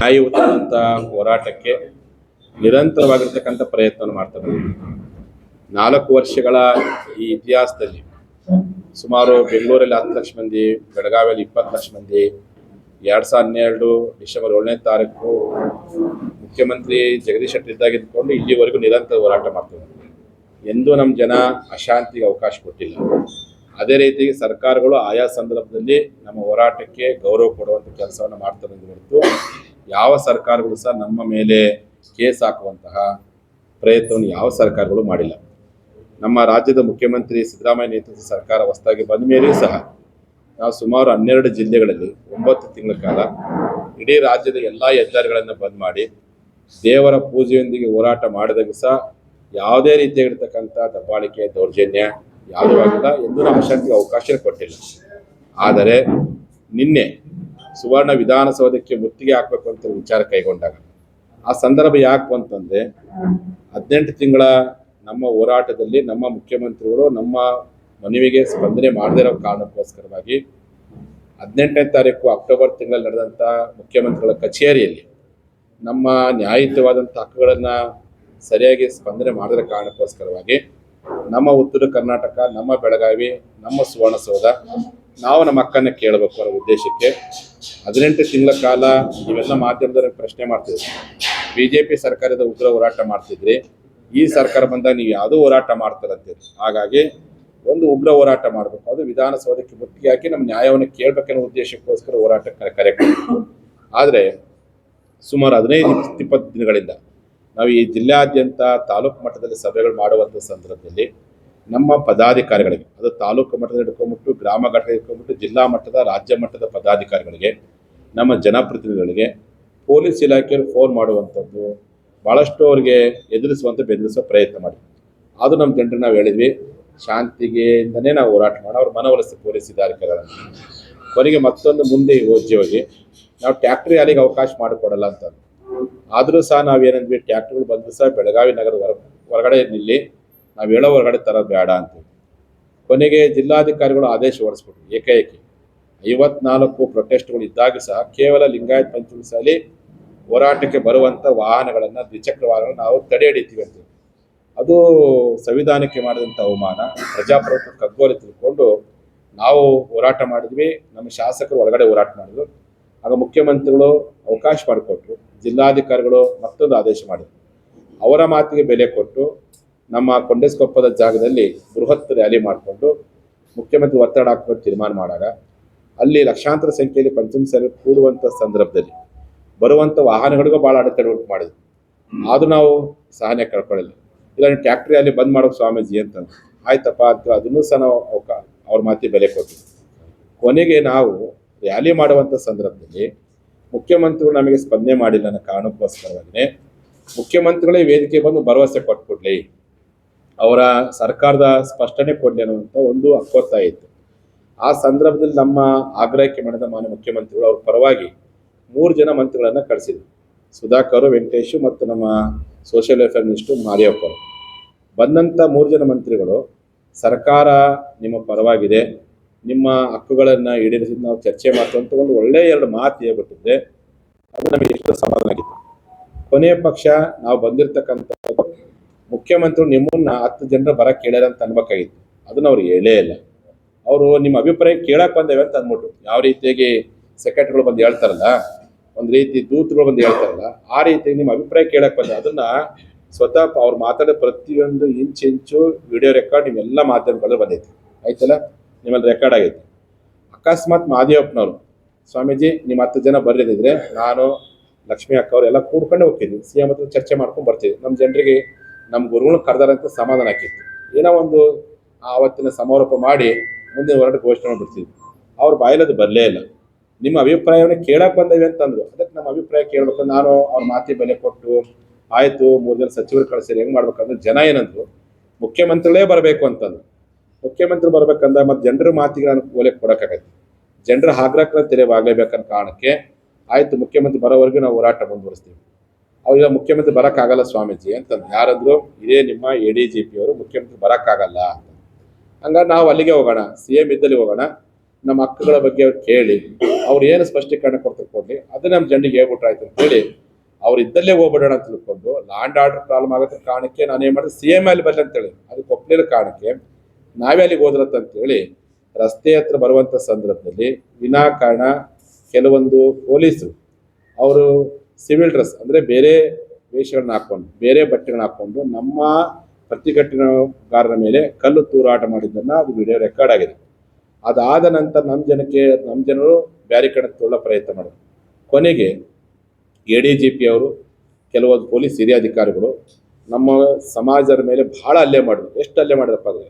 ನ್ಯಾಯಯುತವಾದಂಥ ಹೋರಾಟಕ್ಕೆ ನಿರಂತರವಾಗಿರ್ತಕ್ಕಂಥ ಪ್ರಯತ್ನವನ್ನು ಮಾಡ್ತಾರೆ ನಾಲ್ಕು ವರ್ಷಗಳ ಈ ಇತಿಹಾಸದಲ್ಲಿ ಸುಮಾರು ಬೆಂಗಳೂರಲ್ಲಿ ಹತ್ತು ಲಕ್ಷ ಮಂದಿ, ಬೆಳಗಾವಿಯಲ್ಲಿ ಇಪ್ಪತ್ತು ಲಕ್ಷ ಮಂದಿ, ಎರಡು ಸಾವಿರದ ಹನ್ನೆರಡು ಡಿಸೆಂಬರ್ ಏಳನೇ ತಾರೀಕು ಮುಖ್ಯಮಂತ್ರಿ ಜಗದೀಶ್ ಶೆಟ್ಟರ್ ಇದ್ದಾಗಿದ್ದುಕೊಂಡು ಇಲ್ಲಿವರೆಗೂ ನಿರಂತರ ಹೋರಾಟ ಮಾಡ್ತಾರೆ ಎಂದೂ ನಮ್ಮ ಜನ ಅಶಾಂತಿಗೆ ಅವಕಾಶ ಕೊಟ್ಟಿಲ್ಲ. ಅದೇ ರೀತಿ ಸರ್ಕಾರಗಳು ಆಯಾ ಸಂದರ್ಭದಲ್ಲಿ ನಮ್ಮ ಹೋರಾಟಕ್ಕೆ ಗೌರವ ಕೊಡುವಂಥ ಕೆಲಸವನ್ನು ಮಾಡ್ತಾರೆ ಹೊರತು ಯಾವ ಸರ್ಕಾರಗಳು ಸಹ ನಮ್ಮ ಮೇಲೆ ಕೇಸ್ ಹಾಕುವಂತಹ ಪ್ರಯತ್ನವನ್ನು ಯಾವ ಸರ್ಕಾರಗಳು ಮಾಡಿಲ್ಲ. ನಮ್ಮ ರಾಜ್ಯದ ಮುಖ್ಯಮಂತ್ರಿ ಸಿದ್ದರಾಮಯ್ಯ ನೇತೃತ್ವದ ಸರ್ಕಾರ ಹೊಸದಾಗಿ ಬಂದ ಮೇಲೆಯೂ ಸಹ ನಾವು ಸುಮಾರು ಹನ್ನೆರಡು ಜಿಲ್ಲೆಗಳಲ್ಲಿ ಒಂಬತ್ತು ತಿಂಗಳ ಕಾಲ ಇಡೀ ರಾಜ್ಯದ ಎಲ್ಲ ಹೆದ್ದಾರಿಗಳನ್ನು ಬಂದ್ ಮಾಡಿ ದೇವರ ಪೂಜೆಯೊಂದಿಗೆ ಹೋರಾಟ ಮಾಡಿದಾಗ ಸಹ ಯಾವುದೇ ರೀತಿಯಾಗಿರ್ತಕ್ಕಂಥ ದಬ್ಬಾಳಿಕೆ, ದೌರ್ಜನ್ಯ ಯಾವುದೂ ಆಗಿಲ್ಲ ಎಂದು ನಮ್ಮ ಅಶಾಂತಿಗೆ ಅವಕಾಶ ಕೊಟ್ಟಿಲ್ಲ. ಆದರೆ ನಿನ್ನೆ ಸುವರ್ಣ ವಿಧಾನಸೌಧಕ್ಕೆ ಮುತ್ತಿಗೆ ಹಾಕಬೇಕು ಅಂತ ವಿಚಾರ ಕೈಗೊಂಡಾಗ, ಆ ಸಂದರ್ಭ ಯಾಕೆ ಅಂತಂದ್ರೆ ಹದಿನೆಂಟು ತಿಂಗಳ ನಮ್ಮ ಹೋರಾಟದಲ್ಲಿ ನಮ್ಮ ಮುಖ್ಯಮಂತ್ರಿಗಳು ನಮ್ಮ ಮನವಿಗೆ ಸ್ಪಂದನೆ ಮಾಡದಿರೋ ಕಾರಣಕ್ಕೋಸ್ಕರವಾಗಿ ಹದಿನೆಂಟನೇ ತಾರೀಕು ಅಕ್ಟೋಬರ್ ತಿಂಗಳಲ್ಲಿ ನಡೆದಂಥ ಮುಖ್ಯಮಂತ್ರಿಗಳ ಕಚೇರಿಯಲ್ಲಿ ನಮ್ಮ ನ್ಯಾಯಯುತವಾದಂಥ ಹಕ್ಕುಗಳನ್ನು ಸರಿಯಾಗಿ ಸ್ಪಂದನೆ ಮಾಡದ ಕಾರಣಕ್ಕೋಸ್ಕರವಾಗಿ ನಮ್ಮ ಉತ್ತರ ಕರ್ನಾಟಕ, ನಮ್ಮ ಬೆಳಗಾವಿ, ನಮ್ಮ ಸುವರ್ಣಸೌಧ ನಾವು ನಮ್ಮ ಅಕ್ಕನ ಕೇಳಬೇಕು ಅನ್ನೋ ಉದ್ದೇಶಕ್ಕೆ. ಹದಿನೆಂಟು ತಿಂಗಳ ಕಾಲ ಇವೆಲ್ಲ ಮಾಧ್ಯಮದಲ್ಲಿ ಪ್ರಶ್ನೆ ಮಾಡ್ತಿದ್ರಿ. ಬಿ ಜೆ ಪಿ ಸರ್ಕಾರದ ಉಗ್ರ ಹೋರಾಟ ಮಾಡ್ತಿದ್ರಿ. ಈ ಸರ್ಕಾರ ಬಂದಾಗ ನೀವು ಯಾವುದೋ ಹೋರಾಟ ಮಾಡ್ತಾರಂತೆ ಹಾಗಾಗಿ ಒಂದು ಉಗ್ರ ಹೋರಾಟ ಮಾಡಬೇಕು. ಅದು ವಿಧಾನಸೌಧಕ್ಕೆ ಮುತ್ತಿಗೆ ಹಾಕಿ ನಮ್ಮ ನ್ಯಾಯವನ್ನು ಕೇಳಬೇಕನ್ನೋ ಉದ್ದೇಶಕ್ಕೋಸ್ಕರ ಹೋರಾಟ ಕರೆ ಆದರೆ ಸುಮಾರು ಹದಿನೈದು ಇಪ್ಪತ್ತು ದಿನಗಳಿಂದ ನಾವು ಈ ಜಿಲ್ಲಾದ್ಯಂತ ತಾಲೂಕು ಮಟ್ಟದಲ್ಲಿ ಸಭೆಗಳು ಮಾಡುವಂಥ ಸಂದರ್ಭದಲ್ಲಿ ನಮ್ಮ ಪದಾಧಿಕಾರಿಗಳಿಗೆ, ಅದು ತಾಲೂಕು ಮಟ್ಟದಲ್ಲಿ ಹಿಡ್ಕೊಂಬಿಟ್ಟು ಗ್ರಾಮ ಘಟಕ ಹಿಡ್ಕೊಂಬಿಟ್ಟು ಜಿಲ್ಲಾ ಮಟ್ಟದ, ರಾಜ್ಯ ಮಟ್ಟದ ಪದಾಧಿಕಾರಿಗಳಿಗೆ, ನಮ್ಮ ಜನಪ್ರತಿನಿಧಿಗಳಿಗೆ ಪೊಲೀಸ್ ಇಲಾಖೆಯಲ್ಲಿ ಫೋನ್ ಮಾಡುವಂಥದ್ದು ಭಾಳಷ್ಟು ಅವರಿಗೆ ಎದುರಿಸುವಂಥ ಬೆದರಿಸೋ ಪ್ರಯತ್ನ ಮಾಡಿ. ಅದು ನಮ್ಮ ಜನರು ನಾವು ಹೇಳಿದ್ವಿ ಶಾಂತಿಗೆ ಶಾಂತಿಗೆಯಿಂದನೇ ನಾವು ಹೋರಾಟ ಮಾಡಿ ಅವ್ರ ಮನವೊಲಿಸಿ ಪೊಲೀಸ್ ಇಲಾಖೆಗಳನ್ನು ಕೊನೆಗೆ ಮತ್ತೊಂದು ಮುಂದೆ ಹೋಗಿ ಹೋಗಿ, ನಾವು ಟ್ಯಾಕ್ಟ್ರಿ ಯಾರಿಗೆ ಅವಕಾಶ ಮಾಡಿಕೊಡಲ್ಲ ಅಂತ ಆದರೂ ಸಹ ನಾವೇನಂದ್ವಿ ಟ್ಯಾಕ್ಟ್ರಿಗಳು ಬಂದರೂ ಸಹ ಬೆಳಗಾವಿ ನಗರ ಹೊರ, ಹೊರಗಡೆ ನಿಲ್ಲಿ ನಾವು ಹೇಳೋ ಹೊರಗಡೆ ತರೋದು ಬೇಡ ಅಂತ ಕೊನೆಗೆ ಜಿಲ್ಲಾಧಿಕಾರಿಗಳು ಆದೇಶ ಹೊರಡಿಸ್ಬಿಟ್ರು, ಏಕಾಏಕಿ. ಐವತ್ನಾಲ್ಕು ಪ್ರೊಟೆಸ್ಟ್ಗಳು ಇದ್ದಾಗ ಸಹ ಕೇವಲ ಲಿಂಗಾಯತ್ ಪಂಚಮಸಾಲಿ ಹೋರಾಟಕ್ಕೆ ಬರುವಂಥ ವಾಹನಗಳನ್ನು ದ್ವಿಚಕ್ರ ವಾಹನ ನಾವು ತಡೆ ಹಿಡಿತೀವಿ ಅಂತ ಅದು ಸಂವಿಧಾನಕ್ಕೆ ಮಾಡಿದಂಥ ಅವಮಾನ, ಪ್ರಜಾಪ್ರಭುತ್ವ ಕಗ್ಗೋಲೆ ತಿಳ್ಕೊಂಡು ನಾವು ಹೋರಾಟ ಮಾಡಿದ್ವಿ, ನಮ್ಮ ಶಾಸಕರು ಒಳಗಡೆ ಹೋರಾಟ ಮಾಡಿದ್ರು. ಆಗ ಮುಖ್ಯಮಂತ್ರಿಗಳು ಅವಕಾಶ ಮಾಡಿಕೊಟ್ರು, ಜಿಲ್ಲಾಧಿಕಾರಿಗಳು ಮತ್ತೊಂದು ಆದೇಶ ಮಾಡಿದ್ರು. ಅವರ ಮಾತಿಗೆ ಬೆಲೆ ಕೊಟ್ಟು ನಮ್ಮ ಕೊಂಡೆಸ್ಕೊಪ್ಪದ ಜಾಗದಲ್ಲಿ ಬೃಹತ್ ರ್ಯಾಲಿ ಮಾಡಿಕೊಂಡು ಮುಖ್ಯಮಂತ್ರಿ ಒತ್ತಡ ಹಾಕ್ಕೊಂಡು ತೀರ್ಮಾನ ಮಾಡಾಗ ಅಲ್ಲಿ ಲಕ್ಷಾಂತರ ಸಂಖ್ಯೆಯಲ್ಲಿ ಪಂಚಮಸಾಲಿ ಕೂಡುವಂಥ ಸಂದರ್ಭದಲ್ಲಿ ಬರುವಂಥ ವಾಹನಗಳಿಗೂ ಭಾಳ ಅಡೆತಡೆ ಉಂಟು ಮಾಡಿದ್ವಿ. ಆದರೂ ನಾವು ಸಹನೆ ಕಳ್ಕೊಳ್ಳಿಲ್ಲ ಇಲ್ಲ, ನೀವು ಟ್ಯಾಕ್ಟ್ರಿ ಅಲ್ಲಿ ಬಂದ್ ಮಾಡೋಕೆ ಸ್ವಾಮೀಜಿ ಅಂತಂದು ಆಯ್ತಪ್ಪ ಅಂತ ಅದನ್ನು ಸಹ ನಾವು ಅವಕ ಅವ್ರ ಮಾತಿ ಬೆಲೆ ಕೊಟ್ಟಿದ್ವಿ ಕೊನೆಗೆ ನಾವು ರ್ಯಾಲಿ ಮಾಡುವಂಥ ಸಂದರ್ಭದಲ್ಲಿ ಮುಖ್ಯಮಂತ್ರಿಗಳು ನಮಗೆ ಸ್ಪಂದನೆ ಮಾಡಿಲ್ಲ ಅನ್ನೋ ಮುಖ್ಯಮಂತ್ರಿಗಳೇ ವೇದಿಕೆ ಬಂದು ಭರವಸೆ ಕೊಟ್ಬಿಡ್ಲಿ. ಅವರ ಸರ್ಕಾರದ ಸ್ಪಷ್ಟನೆ ಕೊಡಲಿ ಅನ್ನುವಂಥ ಒಂದು ಅಕ್ಕೋತಾ ಇತ್ತು. ಆ ಸಂದರ್ಭದಲ್ಲಿ ನಮ್ಮ ಆಗ್ರಹಕ್ಕೆ ಮಾಡಿದ ಮಾನ್ಯ ಮುಖ್ಯಮಂತ್ರಿಗಳು ಅವ್ರ ಪರವಾಗಿ ಮೂರು ಜನ ಮಂತ್ರಿಗಳನ್ನು ಕಳಿಸಿದ್ರು. ಸುಧಾಕರ್, ವೆಂಕಟೇಶು ಮತ್ತು ನಮ್ಮ ಸೋಷಿಯಲ್ ವೆಲ್ಫೇರ್ ಮಿನಿಸ್ಟರ್ ಮಾರಿಯಪ್ಪ ಅವರು. ಬಂದಂಥ ಮೂರು ಜನ ಮಂತ್ರಿಗಳು, ಸರ್ಕಾರ ನಿಮ್ಮ ಪರವಾಗಿದೆ, ನಿಮ್ಮ ಹಕ್ಕುಗಳನ್ನು ಈಡೇರಿಸಿ ನಾವು ಚರ್ಚೆ ಮಾಡ್ತಂತ ಒಂದು ಒಳ್ಳೆಯ ಎರಡು ಮಾತು ಹೇಳ್ಬಿಟ್ಟಿದ್ರೆ ಅದು ನಮಗೆ ಎಷ್ಟು ಸಮಾಧಾನ ಆಗಿತ್ತು. ಕೊನೆಯ ಪಕ್ಷ ನಾವು ಬಂದಿರತಕ್ಕಂಥ ಮುಖ್ಯಮಂತ್ರಿಗಳು ನಿಮ್ಮನ್ನ ಹತ್ತು ಜನರು ಬರಕ್ಕೆ ಕೇಳ್ಯಾರ ಅಂತ ಅನ್ಬೇಕಾಗಿತ್ತು. ಅದನ್ನ ಅವ್ರು ಹೇಳೇ ಇಲ್ಲ. ಅವರು ನಿಮ್ಮ ಅಭಿಪ್ರಾಯ ಕೇಳಕ್ ಬಂದೇವೆ ಅಂತ ಅಂದ್ಬಿಟ್ಟು ಯಾವ ರೀತಿಯಾಗಿ ಸೆಕ್ರೆಟರಿಗಳು ಬಂದು ಹೇಳ್ತಾರಲ್ಲ, ಒಂದು ರೀತಿ ದೂತ್ಗಳು ಬಂದು ಹೇಳ್ತಾರಲ್ಲ, ಆ ರೀತಿಯಾಗಿ ನಿಮ್ಮ ಅಭಿಪ್ರಾಯ ಕೇಳಕ್ ಬಂದ ಅದನ್ನ ಸ್ವತಃ ಅವ್ರು ಮಾತಾಡೋ ಪ್ರತಿಯೊಂದು ಇಂಚ್ ಇಂಚು ವಿಡಿಯೋ ರೆಕಾರ್ಡ್ ನಿಮ್ಮೆಲ್ಲ ಮಾಧ್ಯಮಗಳು ಬಂದೈತಿ. ಆಯ್ತಲ್ಲ? ನಿಮ್ಮಲ್ಲಿ ರೆಕಾರ್ಡ್ ಆಗೈತಿ. ಅಕಸ್ಮಾತ್ ಮಾದೇವಪ್ಪನವರು, ಸ್ವಾಮೀಜಿ ನಿಮ್ಮ ಹತ್ತು ಜನ ಬರ್ರಿದ್ರೆ ನಾನು ಲಕ್ಷ್ಮಿ ಅಕ್ಕ ಅವ್ರು ಎಲ್ಲ ಕೂಡ್ಕೊಂಡೆ ಹೋಗ್ತಿದ್ವಿ. ಸಿ ಹತ್ರ ಚರ್ಚೆ ಮಾಡ್ಕೊಂಡು ಬರ್ತೀವಿ ನಮ್ಮ ಜನರಿಗೆ ನಮ್ಮ ಗುರುಗಳು ಕರೆದಾರಂತ ಸಮಾಧಾನ ಆಕಿತ್ತು ಏನೋ ಒಂದು ಆವತ್ತಿನ ಸಮಾರೋಪ ಮಾಡಿ ಮುಂದಿನ ಹೊರಟು ಘೋಷಣೆ ಮಾಡಿಬಿಡ್ತೀವಿ. ಅವ್ರ ಬಾಯಲದು ಬರಲೇ ಇಲ್ಲ. ನಿಮ್ಮ ಅಭಿಪ್ರಾಯವನ್ನು ಕೇಳಕ್ಕೆ ಬಂದೇವೆ ಅಂತಂದ್ರು. ಅದಕ್ಕೆ ನಮ್ಮ ಅಭಿಪ್ರಾಯ ಕೇಳಬೇಕು. ನಾನು ಅವ್ರ ಮಾತಿ ಬೆಲೆ ಕೊಟ್ಟು ಆಯಿತು, ಮೂರು ಜನ ಸಚಿವರು ಕಳಿಸಿರಿ ಹೆಂಗೆ ಮಾಡ್ಬೇಕಂದ್ರೆ ಜನ ಏನಂದ್ರು, ಮುಖ್ಯಮಂತ್ರಿಗಳೇ ಬರಬೇಕು ಅಂತಂದ್ರು. ಮುಖ್ಯಮಂತ್ರಿ ಬರ್ಬೇಕಂದ್ರೆ ಮತ್ತೆ ಜನರ ಮಾತಿಗೆ ನಾನು ಓಲೆ ಕೊಡೋಕ್ಕಾಗತ್ತೆ. ಜನರ ಆಗ್ರಹಕ್ಕೆ ತೆರವಾಗಲೇಬೇಕನ್ನೋ ಕಾರಣಕ್ಕೆ ಆಯಿತು, ಮುಖ್ಯಮಂತ್ರಿ ಬರೋವರೆಗೂ ನಾವು ಹೋರಾಟ ಮುಂದುವರಿಸ್ತೀವಿ. ಅವಾಗ ಮುಖ್ಯಮಂತ್ರಿ ಬರೋಕ್ಕಾಗಲ್ಲ ಸ್ವಾಮೀಜಿ ಅಂತಂದು. ಯಾರಾದರೂ ಇದೇ ನಿಮ್ಮ ಎ ಡಿ ಜಿ ಪಿ ಅವರು ಮುಖ್ಯಮಂತ್ರಿ ಬರೋಕ್ಕಾಗಲ್ಲ ಹಂಗಾರೆ ನಾವು ಅಲ್ಲಿಗೆ ಹೋಗೋಣ, ಸಿ ಎಂ ಇದ್ದಲ್ಲಿ ಹೋಗೋಣ. ನಮ್ಮ ಹಕ್ಕುಗಳ ಬಗ್ಗೆ ಅವ್ರು ಕೇಳಿ, ಅವ್ರು ಏನು ಸ್ಪಷ್ಟೀಕರಣ ಕೊಡ್ತಾರೆ ಕೊಡಲಿ, ಅದು ನಮ್ಮ ಜನರಿಗೆ ಹೇಳ್ಬಿಟ್ರಾಯ್ತು ಅಂತ ಹೇಳಿ, ಅವ್ರು ಇದ್ದಲ್ಲೇ ಹೋಗ್ಬಿಡೋಣ ಅಂತ ತಿಳ್ಕೊಂಡು ಲ್ಯಾಂಡ್ ಆರ್ಡರ್ ಪ್ರಾಬ್ಲಮ್ ಆಗುತ್ತೆ ಕಾರಣಕ್ಕೆ ನಾನು ಏನು ಮಾಡಿದೆ, ಸಿ ಎಂ ಅಲ್ಲಿ ಬರಲಿ ಅಂತೇಳಿ ಅದು ಕೊಪ್ಪಳಿನ ಕಾರಣಕ್ಕೆ ನಾವೇ ಅಲ್ಲಿಗೆ ಹೋದ್ರತ್ತ ಅಂತೇಳಿ ರಸ್ತೆ ಹತ್ರ ಬರುವಂಥ ಸಂದರ್ಭದಲ್ಲಿ ವಿನಾಕಾರಣ ಕೆಲವೊಂದು ಪೊಲೀಸರು, ಅವರು ಸಿವಿಲ್ ಡ್ರೆಸ್ ಅಂದರೆ ಬೇರೆ ವೇಷಗಳನ್ನ ಹಾಕ್ಕೊಂಡು, ಬೇರೆ ಬಟ್ಟೆಗಳನ್ನ ಹಾಕ್ಕೊಂಡು ನಮ್ಮ ಪ್ರತಿಭಟನಾಗಾರರ ಮೇಲೆ ಕಲ್ಲು ತೂರಾಟ ಮಾಡಿದ್ದನ್ನು ಅದು ವಿಡಿಯೋ ರೆಕಾರ್ಡ್ ಆಗಿದೆ. ಅದಾದ ನಂತರ ನಮ್ಮ ಜನಕ್ಕೆ ನಮ್ಮ ಜನರು ಬ್ಯಾರಿಕೇಡ್ ತೊಗೊಳ್ಳೋ ಪ್ರಯತ್ನ ಮಾಡಿದ್ರು. ಕೊನೆಗೆ ಎ ಡಿ ಜಿ ಪಿ ಅವರು, ಕೆಲವೊಂದು ಪೊಲೀಸ್ ಹಿರಿಯ ಅಧಿಕಾರಿಗಳು ನಮ್ಮ ಸಮಾಜದ ಮೇಲೆ ಬಹಳ ಹಲ್ಲೆ ಮಾಡಿದ್ರು. ಎಷ್ಟು ಹಲ್ಲೆ ಮಾಡಿದ್ರಪ್ಪ ಅಂದರೆ,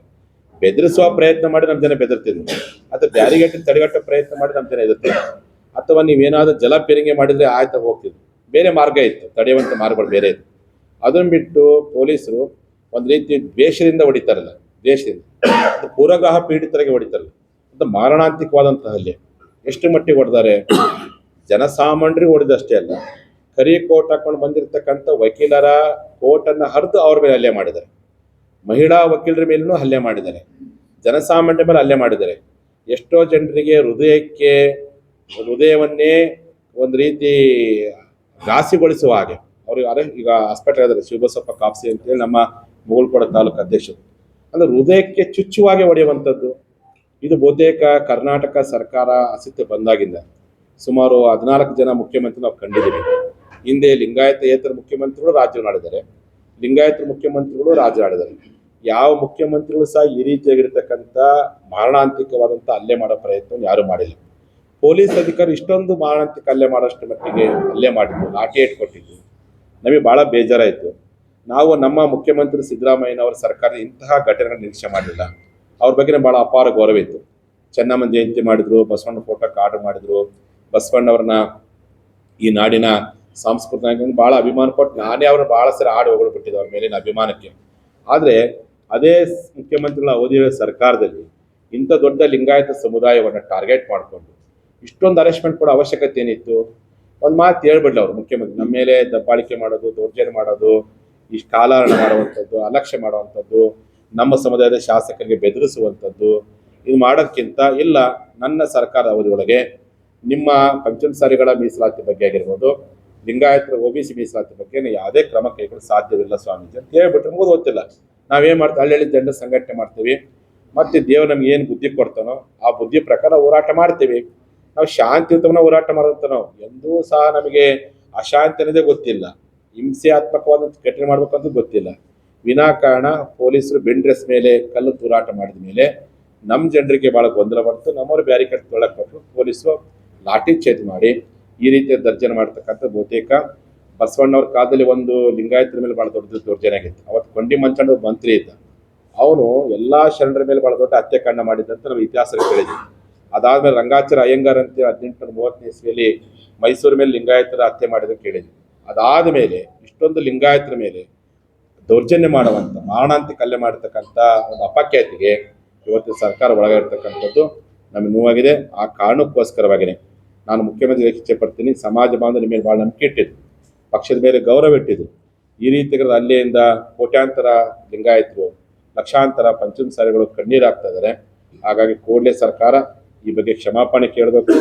ಬೆದರಿಸುವ ಪ್ರಯತ್ನ ಮಾಡಿ ನಮ್ಮ ಜನ ಬೆದರ್ತಿದ್ರು. ಅಥವಾ ಬ್ಯಾರಿಗೇಟ್ ತಡೆಗಟ್ಟೋ ಪ್ರಯತ್ನ ಮಾಡಿ ನಮ್ಮ ಜನ ಎದುರ್ತಿದ್ರು ಅಥವಾ ನೀವೇನಾದರೂ ಜಲ ಪೆರಿಗೆ ಮಾಡಿದ್ರೆ ಆಯ್ತಾ ಹೋಗ್ತಿದ್ರು. ಬೇರೆ ಮಾರ್ಗ ಇತ್ತು ತಡೆಯುವಂಥ ಮಾರ್ಗಗಳು ಬೇರೆ ಇತ್ತು. ಅದನ್ನು ಬಿಟ್ಟು ಪೊಲೀಸರು ಒಂದು ರೀತಿ ದ್ವೇಷದಿಂದ ಹೊಡಿತಾರಲ್ಲ, ದ್ವೇಷದಿಂದ. ಪೂರ್ವಗ್ರಹ ಪೀಡಿತರಿಗೆ ಹೊಡಿತಾರಲ್ಲ. ಅದು ಮಾರಣಾಂತಿಕವಾದಂಥ ಹಲ್ಲೆ. ಎಷ್ಟು ಮಟ್ಟಿಗೆ ಹೊಡೆದಾರೆ? ಜನಸಾಮಾನ್ಯರಿಗೆ ಹೊಡೆದಷ್ಟೇ ಅಲ್ಲ, ಕರಿ ಕೋಟ್ ಹಾಕೊಂಡು ಬಂದಿರತಕ್ಕಂಥ ವಕೀಲರ ಕೋಟನ್ನು ಹರಿದು ಅವ್ರ ಮೇಲೆ ಹಲ್ಲೆ ಮಾಡಿದ್ದಾರೆ. ಮಹಿಳಾ ವಕೀಲರ ಮೇಲೂ ಹಲ್ಲೆ ಮಾಡಿದ್ದಾರೆ. ಜನಸಾಮಾನ್ಯರ ಮೇಲೆ ಹಲ್ಲೆ ಮಾಡಿದ್ದಾರೆ. ಎಷ್ಟೋ ಜನರಿಗೆ ಹೃದಯಕ್ಕೆ, ಹೃದಯವನ್ನೇ ಒಂದು ರೀತಿ ಘಾಸಿಗೊಳಿಸುವ ಹಾಗೆ. ಅವ್ರಿಗೆ ಅರೆ ಈಗ ಹಾಸ್ಪಿಟಲ್ ಇದ್ದಾರೆ ಶಿವಬಸಪ್ಪ ಕಾಪ್ಸಿ ಅಂತೇಳಿ ನಮ್ಮ ಮುಗುಳ್ಕೋಡ ತಾಲೂಕು ಅಧ್ಯಕ್ಷರು. ಅಂದರೆ ಹೃದಯಕ್ಕೆ ಚುಚ್ಚುವಾಗೆ ಹೊಡೆಯುವಂಥದ್ದು. ಇದು ಬಹುತೇಕ ಕರ್ನಾಟಕ ಸರ್ಕಾರ ಅಸ್ತಿತ್ವ ಬಂದಾಗಿಂದ ಸುಮಾರು ಹದಿನಾಲ್ಕು ಜನ ಮುಖ್ಯಮಂತ್ರಿ ನಾವು ಕಂಡಿದ್ದೀವಿ. ಹಿಂದೆ ಲಿಂಗಾಯತೇತರ ಮುಖ್ಯಮಂತ್ರಿಗಳು ರಾಜ್ಯ ಆಡಿದ್ದಾರೆ ಲಿಂಗಾಯತ ಮುಖ್ಯಮಂತ್ರಿಗಳು ರಾಜ್ಯ ಆಡಿದ್ದಾರೆ ಯಾವ ಮುಖ್ಯಮಂತ್ರಿಗಳು ಸಹ ಈ ರೀತಿಯಾಗಿರ್ತಕ್ಕಂಥ ಮಾರಣಾಂತಿಕವಾದಂಥ ಹಲ್ಲೆ ಮಾಡೋ ಪ್ರಯತ್ನವನ್ನು ಯಾರು ಮಾಡಿಲ್ಲ. ಪೊಲೀಸ್ ಅಧಿಕಾರಿ ಇಷ್ಟೊಂದು ಮಾರಣಾಂತಿಕ ಹಲ್ಲೆ ಮಾಡೋಷ್ಟು ಮಟ್ಟಿಗೆ ಹಲ್ಲೆ ಮಾಡಿದ್ರು ಲಾಠಿ ಇಟ್ಕೊಟ್ಟಿದ್ವಿ ನಮಗೆ ಭಾಳ ಬೇಜಾರಾಯಿತು. ನಾವು ನಮ್ಮ ಮುಖ್ಯಮಂತ್ರಿ ಸಿದ್ದರಾಮಯ್ಯನವರ ಸರ್ಕಾರ ಇಂತಹ ಘಟನೆಗಳ ನಿರೀಕ್ಷೆ ಮಾಡಲಿಲ್ಲ ಅವ್ರ ಬಗ್ಗೆ ಭಾಳ ಅಪಾರ ಗೌರವ ಇತ್ತು. ಚೆನ್ನಮ್ಮನ ಜಯಂತಿ ಮಾಡಿದ್ರು ಬಸವಣ್ಣ ಫೋಟೋಕ್ಕೆ ಕಾರ್ಡ್ ಮಾಡಿದ್ರು. ಬಸವಣ್ಣವ್ರನ್ನ ಈ ನಾಡಿನ ಸಾಂಸ್ಕೃತಿಕ ಭಾಳ ಅಭಿಮಾನ ಕೊಟ್ಟು ನಾನೇ ಅವ್ರನ್ನ ಭಾಳ ಸರಿ ಹಾಡು ಹೊಗಳು ಬಿಟ್ಟಿದ್ದೆ ಅವ್ರ ಮೇಲಿನ ಅಭಿಮಾನಕ್ಕೆ. ಆದರೆ ಅದೇ ಮುಖ್ಯಮಂತ್ರಿಗಳ ಅವಧಿಯ ಸರ್ಕಾರದಲ್ಲಿ ಇಂಥ ದೊಡ್ಡ ಲಿಂಗಾಯತ ಸಮುದಾಯವನ್ನು ಟಾರ್ಗೆಟ್ ಮಾಡಿಕೊಂಡು ಇಷ್ಟೊಂದು ಅರೆಸ್ಟ್ಮೆಂಟ್ ಕೂಡ ಅವಶ್ಯಕತೆ ಏನಿತ್ತು? ಒಂದು ಮಾತು ಹೇಳ್ಬಿಡ್ಲಿ ಅವರು ಮುಖ್ಯಮಂತ್ರಿ. ನಮ್ಮ ಮೇಲೆ ದಬ್ಬಾಳಿಕೆ ಮಾಡೋದು, ದೌರ್ಜನ್ಯ ಮಾಡೋದು ಇಷ್ಟು ಕಾಲಹರಣ ಮಾಡುವಂಥದ್ದು, ಅಲಕ್ಷ್ಯ ಮಾಡುವಂಥದ್ದು, ನಮ್ಮ ಸಮುದಾಯದ ಶಾಸಕರಿಗೆ ಬೆದರಿಸುವಂಥದ್ದು, ಇದು ಮಾಡೋದಕ್ಕಿಂತ ಇಲ್ಲ, ನನ್ನ ಸರ್ಕಾರ ಅವಧಿಯೊಳಗೆ ನಿಮ್ಮ ಪಂಚಮಸಾರಿಗಳ ಮೀಸಲಾತಿ ಬಗ್ಗೆ ಆಗಿರ್ಬೋದು, ಲಿಂಗಾಯತರ ಒ ಬಿ ಸಿ ಮೀಸಲಾತಿ ಬಗ್ಗೆ ಯಾವುದೇ ಕ್ರಮ ಕೈಗೊಳ್ಳಲು ಸಾಧ್ಯವಿಲ್ಲ ಸ್ವಾಮೀಜಿ ಅಂತ ಹೇಳ್ಬಿಟ್ರೆ ನಮಗೂ ಗೊತ್ತಿಲ್ಲ. ನಾವೇನು ಮಾಡ್ತೀವಿ? ಹಳ್ಳಿ ಜನರ ಸಂಘಟನೆ ಮಾಡ್ತೀವಿ. ಮತ್ತು ದೇವ್ರು ನಮ್ಗೆ ಏನು ಬುದ್ಧಿ ಕೊಡ್ತಾನೋ, ಆ ಬುದ್ಧಿ ಪ್ರಕಾರ ಹೋರಾಟ ಮಾಡ್ತೀವಿ. ನಾವು ಶಾಂತಿಯುತವನ್ನ ಹೋರಾಟ ಮಾಡೋದಂತ ನಾವು. ಎಂದೂ ಸಹ ನಮಗೆ ಅಶಾಂತಿ ಅನ್ನೋದೇ ಗೊತ್ತಿಲ್ಲ. ಹಿಂಸೆಯಾತ್ಮಕವಾದಂಥ ಘಟನೆ ಮಾಡ್ಬೇಕಂತ ಗೊತ್ತಿಲ್ಲ. ವಿನಾಕಾರಣ ಪೊಲೀಸರು ಬೆಂಡ್ರೆಸ್ ಮೇಲೆ ಕಲ್ಲು ತೂರಾಟ ಮಾಡಿದ ಮೇಲೆ ನಮ್ಮ ಜನರಿಗೆ ಭಾಳ ಗೊಂದಲ ಬಂತು ನಮ್ಮವರು ಬ್ಯಾರಿಕೇಡ್ ತೊಳಕ್ ಕೊಟ್ಟರು ಪೊಲೀಸರು ಲಾಠಿ ಚೇಂಜ್ ಮಾಡಿ ಈ ರೀತಿಯ ದರ್ಜನ ಮಾಡ್ತಕ್ಕಂಥ ಬಹುತೇಕ ಬಸವಣ್ಣವ್ರ ಕಾಲದಲ್ಲಿ ಒಂದು ಲಿಂಗಾಯತರ ಮೇಲೆ ಭಾಳ ದೊಡ್ಡ ದೌರ್ಜನ್ಯ ಆಗಿತ್ತು. ಅವತ್ತು ಕೊಂಡಿ ಮಂಚಣ್ಣ ಮಂತ್ರಿ ಇದ್ದ. ಅವನು ಎಲ್ಲಾ ಶರಣರ ಮೇಲೆ ಭಾಳ ದೊಡ್ಡ ಹತ್ಯಾಕಾಂಡ ಮಾಡಿದ್ದಂತ ನಾವು ಇತಿಹಾಸ ಕೇಳಿದ್ವಿ ಅದಾದ್ಮೇಲೆ ರಂಗಾಚರ ಅಯ್ಯಂಗಾರ್ ಅಂತ ಹದಿನೆಂಟುನೂರ ಮೂವತ್ತನೇ ಇಸ್ವಿಯಲ್ಲಿ ಮೈಸೂರು ಮೇಲೆ ಲಿಂಗಾಯತರ ಹತ್ಯೆ ಮಾಡಿದ್ರು ಕೇಳಿದ್ವಿ. ಅದಾದ ಮೇಲೆ ಇಷ್ಟೊಂದು ಲಿಂಗಾಯತರ ಮೇಲೆ ದೌರ್ಜನ್ಯ ಮಾಡುವಂಥ ಮಾರಣಾಂತಿಕ ಹಲ್ಲೆ ಮಾಡತಕ್ಕಂಥ ಒಂದು ಅಪಖ್ಯಾತಿಗೆ ಇವತ್ತು ಸರ್ಕಾರ ಒಳಗಾಗಿರ್ತಕ್ಕಂಥದ್ದು ನಮಗೆ ನೋವಾಗಿದೆ. ಆ ಕಾರಣಕ್ಕೋಸ್ಕರವಾಗಿದೆ. ನಾನು ಮುಖ್ಯಮಂತ್ರಿ ಇಚ್ಛೆ ಪಡ್ತೀನಿ. ಸಮಾಜ ಬಾಂಧವ್ಯ ಮೇಲೆ ಭಾಳ ನಂಬಿಕೆ ಇಟ್ಟಿದ್ದು ಪಕ್ಷದ ಮೇಲೆ ಗೌರವ ಇಟ್ಟಿದ್ದು ಈ ರೀತಿ ಅಲ್ಲಿಯಿಂದ ಕೋಟ್ಯಾಂತರ ಲಿಂಗಾಯತರು ಲಕ್ಷಾಂತರ ಪಂಚಮಸಾರಿಗಳು ಕಣ್ಣೀರು ಇದ್ದಾರೆ. ಹಾಗಾಗಿ ಕೂಡಲೇ ಸರ್ಕಾರ ಈ ಬಗ್ಗೆ ಕ್ಷಮಾಪಣೆ ಕೇಳಬೇಕು.